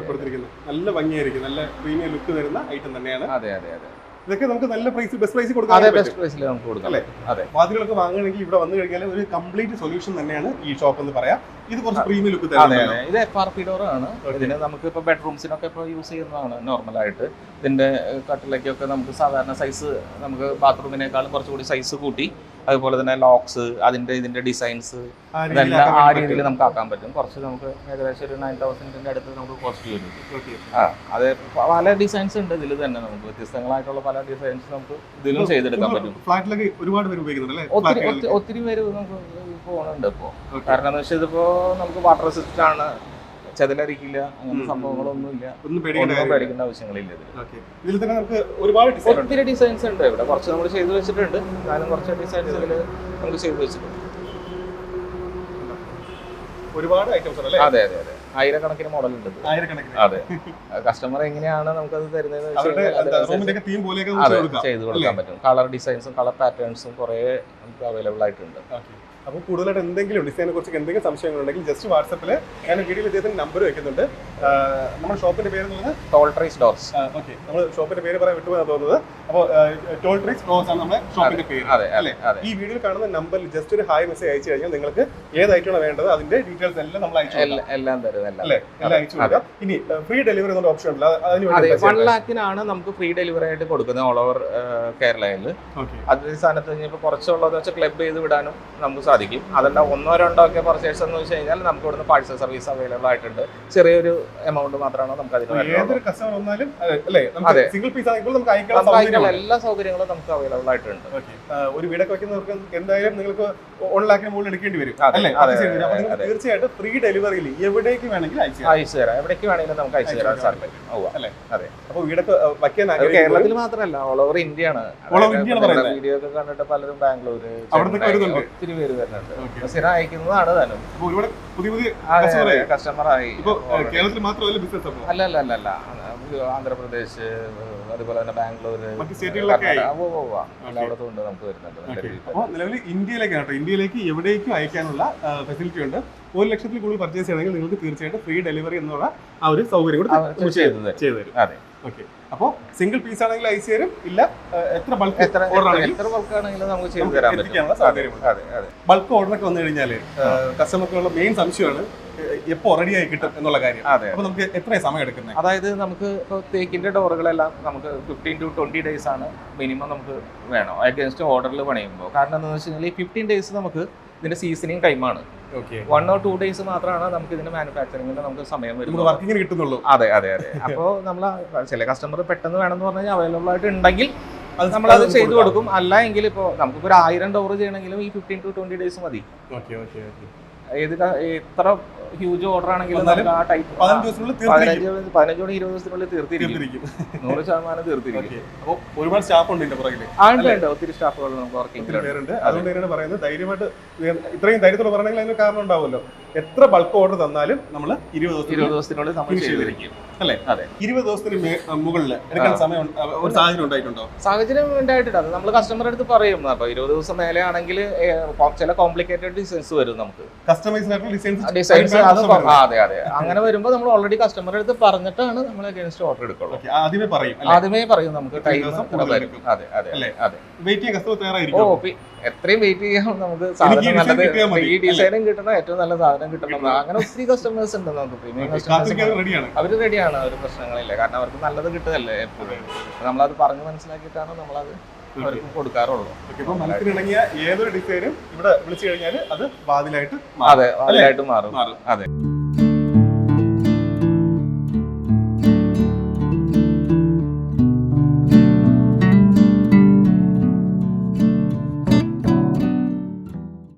നല്ല ഭംഗിയായിരിക്കും. നല്ല പ്രീമിയം ലുക്ക് തരുന്ന ഐറ്റം തന്നെയാണ്. അതെ അതെ അതെ. ഇതൊക്കെ നമുക്ക് നല്ല പ്രൈസ് ബെസ്റ്റ് പ്രൈസ് അതെ ബെസ്റ്റ് പ്രൈസിൽ നമുക്ക് കൊടുക്കാം. അല്ലേ? അതെ. വാതിലുകളൊക്കെ വാങ്ങുകയാണെങ്കിൽ ഇവിടെ വന്നു കഴിഞ്ഞാൽ ഒരു കംപ്ലീറ്റ് സൊല്യൂഷൻ തന്നെയാണ് ഈ ഷോപ്പ് എന്ന് പറയാം. ഇത് കുറച്ച് പ്രീമിയം ലുക്ക് അതെ അതെ. ഇത് എഫ് ആർ പി ഡോർ ആണ്. ഇതിന് നമുക്ക് ഇപ്പൊ ബെഡ്റൂംസിനൊക്കെ ഇപ്പോൾ യൂസ് ചെയ്യുന്നതാണ് നോർമലായിട്ട് ഇതിന്റെ കട്ടിലേക്കൊക്കെ കട്ടിലൊക്കെ നമുക്ക് സാധാരണ സൈസ് നമുക്ക് ബാത്റൂമിനേക്കാളും കുറച്ചുകൂടി സൈസ് കൂട്ടി അതുപോലെ തന്നെ ലോക്സ് അതിന്റെ ഇതിന്റെ ഡിസൈൻസ് ആ ഇതെല്ലാം ആ രീതിയിൽ നമുക്ക് ആക്കാൻ പറ്റും. കുറച്ച് നമുക്ക് ഏകദേശം ഒരു നയൻ തൗസൻഡിന്റെ അടുത്ത് നമുക്ക് കോസ്റ്റ് വരും. അതെ ആ അത് പല ഡിസൈൻസ് ഉണ്ട് ഇതിൽ തന്നെ നമുക്ക്. വ്യത്യസ്തങ്ങളായിട്ടുള്ള പല ഡിസൈൻസ് നമുക്ക് ഇതിലും ചെയ്തെടുക്കാൻ പറ്റും. ഫ്ലാറ്റിലൊക്കെ ഒരുപാട് പേര് ഉപയോഗിക്കുന്നുണ്ട് അല്ലേ? ഒത്തിരി പേര് നമുക്ക് പോകുന്നുണ്ട് ഇപ്പോൾ കാരണം എന്ന് വെച്ചാൽ ഇതിപ്പോ നമുക്ക് വാട്ടർ റെസിസ്റ്റ് ആണ്. ചെതലരിക്കില്ല അങ്ങനത്തെ സംഭവങ്ങളൊന്നുമില്ല. ഒന്നും പേടിക്കേണ്ട ആവശ്യങ്ങളില്ല ഇതിൽ തന്നെ നമുക്ക് ഒരുപാട് ഒത്തിരി ഡിസൈൻസ് ഉണ്ട് ഇവിടെ. കുറച്ച് നമ്മൾ ചെയ്തു വെച്ചിട്ടുണ്ട്. ഞാനും കുറച്ച് ഡിസൈൻസ് ഇതിൽ നമുക്ക് ചെയ്തു വെച്ചിട്ടുണ്ട്. ഒരുപാട് ഐറ്റംസ് അല്ലേ അതെ അതെ അതെ. ആയിരക്കണക്കിന് മോഡൽ ഉണ്ട്. ആയിരക്കണക്കിന്. അതെ. കസ്റ്റമർ എങ്ങനെയാണ് നമുക്കത് തരുന്നത് ചെയ്ത് കൊടുക്കാൻ പറ്റും. കളർ ഡിസൈൻസും കളർ പാറ്റേൺസും കുറെ നമുക്ക് അവൈലബിൾ ആയിട്ടുണ്ട്. അപ്പോൾ കൂടുതലായിട്ട് എന്തെങ്കിലും ഡിസൈനെ കുറിച്ച് എന്തെങ്കിലും സംശയങ്ങളുണ്ടെങ്കിൽ ജസ്റ്റ് വാട്സപ്പിൽ ഞാൻ വീഡിയോയിൽ ഇദ്ദേഹത്തിന് നമ്പർ വെക്കുന്നുണ്ട്. നമ്മൾ നമ്മുടെ ഷോപ്പിന്റെ പേര് എന്ന് പറഞ്ഞാൽ ടോൾ ട്രീസ് ഡോർസ് ഓക്കെ നമ്മൾ ഷോപ്പിന്റെ പേര് പറയാൻ വിട്ടുപോകാൻ തോന്നുന്നത്. അപ്പോൾ ടോൾ ട്രീസ് ഡോർസ് ആണ് നമ്മുടെ ഷോപ്പിന്റെ പേര്. അതെ ഈ വീഡിയോയിൽ കാണുന്ന നമ്പറിൽ ജസ്റ്റ് ഒരു ഹായ് മെസ്സേജ് അയച്ചു കഴിഞ്ഞാൽ നിങ്ങൾക്ക് ഏത് ഐറ്റമാണ് വേണ്ടത് അതിന്റെ ഡീറ്റെയിൽസ് എല്ലാം നമ്മൾ അയച്ചു എല്ലാം- തരുന്നത് തരും അല്ലേ? എല്ലാം അയച്ചു കൊടുക്കാം. ഇനി ഫ്രീ ഡെലിവറി എന്നുള്ള ഓപ്ഷൻ ഉണ്ട് അത് അതിന് വേണ്ടി വൺ ലാക്കിനാണ് നമുക്ക് ഫ്രീ ഡെലിവറി ആയിട്ട് കൊടുക്കുന്നത് ഓൾ ഓവർ കേരളയിൽ. അതിന് സ്ഥാനത്ത് കഴിഞ്ഞപ്പോൾ കുറച്ചുള്ളതെന്ന് വെച്ചാൽ ക്ലബ് ചെയ്ത് വിടാനും നമുക്ക് സാധിക്കും. അതല്ല ഒന്നോ രണ്ടോ ഒക്കെ പർച്ചേഴ്സ് എന്ന് വെച്ച് കഴിഞ്ഞാൽ നമുക്ക് ഇവിടുന്ന് പാഴ്സൽ സർവീസ് അവൈലബിൾ ആയിട്ടുണ്ട്. ചെറിയൊരു എമൗണ്ട് മാത്രമാണ് നമുക്ക് അതിന് എല്ലാ സൗകര്യങ്ങളും നമുക്ക് അവൈലബിൾ ആയിട്ടുണ്ട്. ഒരു വീടൊക്കെ വെക്കുന്നവർക്ക് എന്തായാലും നിങ്ങൾക്ക് വൺ ലാക്കിന് മുകളിൽ എടുക്കേണ്ടി വരും. തീർച്ചയായിട്ടും ഫ്രീ ഡെലിവറിയിൽ എവിടേക്ക് വേണമെങ്കിലും അയച്ചു തരാം. എവിടേക്ക് വേണമെങ്കിലും നമുക്ക് അയച്ചു തരാൻ സാധിക്കും. അല്ലേ? അതെ. അപ്പോൾ വീടൊക്കെ വയ്ക്കാൻ കേരളത്തിൽ മാത്രമല്ല. ഓൾ ഓവർ ഇന്ത്യ ആണ് All over India ആണ് പറയുന്നത്. വീഡിയോ ഒക്കെ കണ്ടിട്ട് പലരും ബാംഗ്ലൂര്. ഒത്തിരി പേര് വരുന്നുണ്ട്. സ്ഥിരം അയക്കുന്നതാണ് താനും പുതിയ പുതിയ. കസ്റ്റമറായി കേരളത്തിൽ മാത്രമല്ല ബിസിനസ് അല്ല അല്ല അല്ല അല്ല. ആന്ധ്രാപ്രദേശ് അതുപോലെ തന്നെ ബാംഗ്ലൂര്. എല്ലായിടത്തും ഉണ്ട് നമുക്ക് വരുന്നുണ്ട്. അപ്പോൾ നിലവിൽ ഇന്ത്യയിലേക്കാണ് കേട്ടോ ഇന്ത്യയിലേക്ക് എവിടേക്കും അയക്കാനുള്ള ഫെസിലിറ്റി ഉണ്ട്. ഒരു ലക്ഷത്തിൽ കൂടുതൽ പർച്ചേസ് ചെയ്യണമെങ്കിൽ നിങ്ങൾക്ക് തീർച്ചയായിട്ടും ഫ്രീ ഡെലിവറി എന്നുള്ള ആ ഒരു സൗകര്യം കൂടി. ചെയ്തു തരും. അതെ. ഓക്കെ അപ്പോൾ സിംഗിൾ പീസ് ആണെങ്കിൽ ഐസ് തരും ഇല്ല എത്ര ബൾക്ക് എത്ര ഓർഡർ ആണെങ്കിലും നമുക്ക് ചെയ്തു തരാൻ പറ്റും. അതെ അതെ ബൾക്ക് ഓർഡറൊക്കെ വന്നു കഴിഞ്ഞാൽ കസ്റ്റമർക്കുള്ള മെയിൻ സംശയമാണ് എപ്പോ റെഡി ആയി കിട്ടും എന്നുള്ള കാര്യം. അപ്പൊ നമുക്ക് എത്ര സമയം എടുക്കുന്നത്? അതായത് നമുക്ക് ഇപ്പോൾ തേക്കിന്റെ ഡോറുകളെല്ലാം നമുക്ക് ഫിഫ്റ്റീൻ ടു ട്വന്റി ഡേയ്സ് ആണ് മിനിമം നമുക്ക് വേണം. അഗേൻസ്റ്റ് ഓർഡറിൽ പണിയുമ്പോൾ. കാരണം എന്താണെന്ന് വെച്ച് കഴിഞ്ഞാൽ ഈ ഫിഫ്റ്റീൻ ഡേയ്സ് നമുക്ക് ഇതിന്റെ സീസണിങ് ടൈമാണ് വൺ ഓർ ടു ഡേയ്സ് മാത്രമാണ് നമുക്ക് ഇതിന്റെ മാനുഫാക്ചറിംഗിന് നമുക്ക് സമയം വരുന്നത്. കിട്ടുന്നുള്ളൂ. അതെ അതെ അതെ. അപ്പോൾ നമ്മൾ ചില കസ്റ്റമർ പെട്ടെന്ന് വേണമെന്ന് പറഞ്ഞാൽ അവൈലബിൾ ആയിട്ട് ഉണ്ടെങ്കിൽ അത് നമ്മൾ അത് ചെയ്തു കൊടുക്കും. അല്ല എങ്കിൽ ഇപ്പോൾ നമുക്കിപ്പോൾ ഒരു ആയിരം ഡോർ ചെയ്യണമെങ്കിലും ഈ ഫിഫ്റ്റീൻ ടു ട്വന്റി ഡേയ്സ് മതി. ഏത് എത്ര ഹ്യൂജ് ഓർഡർ ആണെങ്കിലും വന്നാലും ആ ടൈപ്പ് പതിനഞ്ച് മണി ഇരുപത് ദിവസത്തിനുള്ളിൽ തീർത്തിരിക്കും. നൂറ് ശതമാനം തീർത്തിരിക്കും. അപ്പോൾ ഒരുപാട് സ്റ്റാഫ് ഉണ്ട് ഉണ്ട് ഉണ്ട്. ഒത്തിരി സ്റ്റാഫുകൾ നമുക്ക് ഒത്തിരി വർക്കിംഗിലുണ്ട് അതുകൊണ്ട് തന്നെയാണ് പറയുന്നത് ധൈര്യമായിട്ട് ഇത്രയും ധൈര്യത്തോടെ പറയണമെങ്കിൽ അതിന് കാരണം ഉണ്ടാവുമല്ലോ. എത്ര ബൾക്ക് ഓർഡർ തന്നാലും നമ്മൾ ഇരുപത് ദിവസത്തിൽ ഇരുപത് ദിവസത്തിനുള്ളിൽ നമ്മൾ ചെയ്തിരിക്കും അല്ലേ? അതെ. ഇരുപത് ദിവസത്തിന് മുകളിൽ എടുക്കാൻ സമയം ഒരു സാഹചര്യം ഉണ്ടായിട്ടുണ്ടോ? സാഹചര്യം ഉണ്ടായിട്ടുണ്ട് അത് നമ്മൾ കസ്റ്റമറുടെ അടുത്ത് പറയും. അപ്പൊ ഇരുപത് ദിവസം മേലെ ആണെങ്കിൽ ചില കോംപ്ലിക്കേറ്റഡ് ഡിസൈൻസ് വരും നമുക്ക്. കസ്റ്റമൈസ്ഡ് ഡിസൈൻസ് ഡിസൈൻസ് അത് അതെ അങ്ങനെ വരുമ്പോൾ നമ്മൾ ഓൾറെഡി കസ്റ്റമർ അടുത്ത് പറഞ്ഞിട്ടാണ് നമ്മൾ അഗേൻസ്റ്റ് ഓർഡർ എടുക്കുള്ളൂ. ആദ്യമേ പറയും ആദ്യമേ പറയും നമുക്ക് ടൈം. അതെ അതെ അതെ. വെയിറ്റ് ചെയ്യാൻ കസ്റ്റമർ ഓ തയ്യാറായിരിക്കും പി- എത്രയും വെയിറ്റ് ചെയ്യാം നമുക്ക് സാധനം നല്ലത് ഈ ഡിസൈനും കിട്ടണം ഏറ്റവും നല്ല സാധനം കിട്ടണം അങ്ങനെ ഒത്തിരി കസ്റ്റമേഴ്സ് ഉണ്ട് നമുക്ക്. പ്രീമിയം കസ്റ്റമേഴ്സ് റെഡിയാണ് അവർ റെഡിയാണ് ഒരു പ്രശ്നങ്ങളില്ല. കാരണം അവർക്ക് നല്ലത് കിട്ടുകയല്ലേ എപ്പോഴും. നമ്മളത് പറഞ്ഞു മനസ്സിലാക്കിയിട്ടാണ് നമ്മളത് അവർക്ക് കൊടുക്കാറുള്ളൂ. മനസ്സിലിണങ്ങിയ ഏതൊരു ഡിസൈനും ഇവിടെ വിളിച്ചു കഴിഞ്ഞാൽ അത് വാതിലായിട്ട് മാറും. അതെ വാതിലായിട്ട് മാറും. മാറും. അതെ.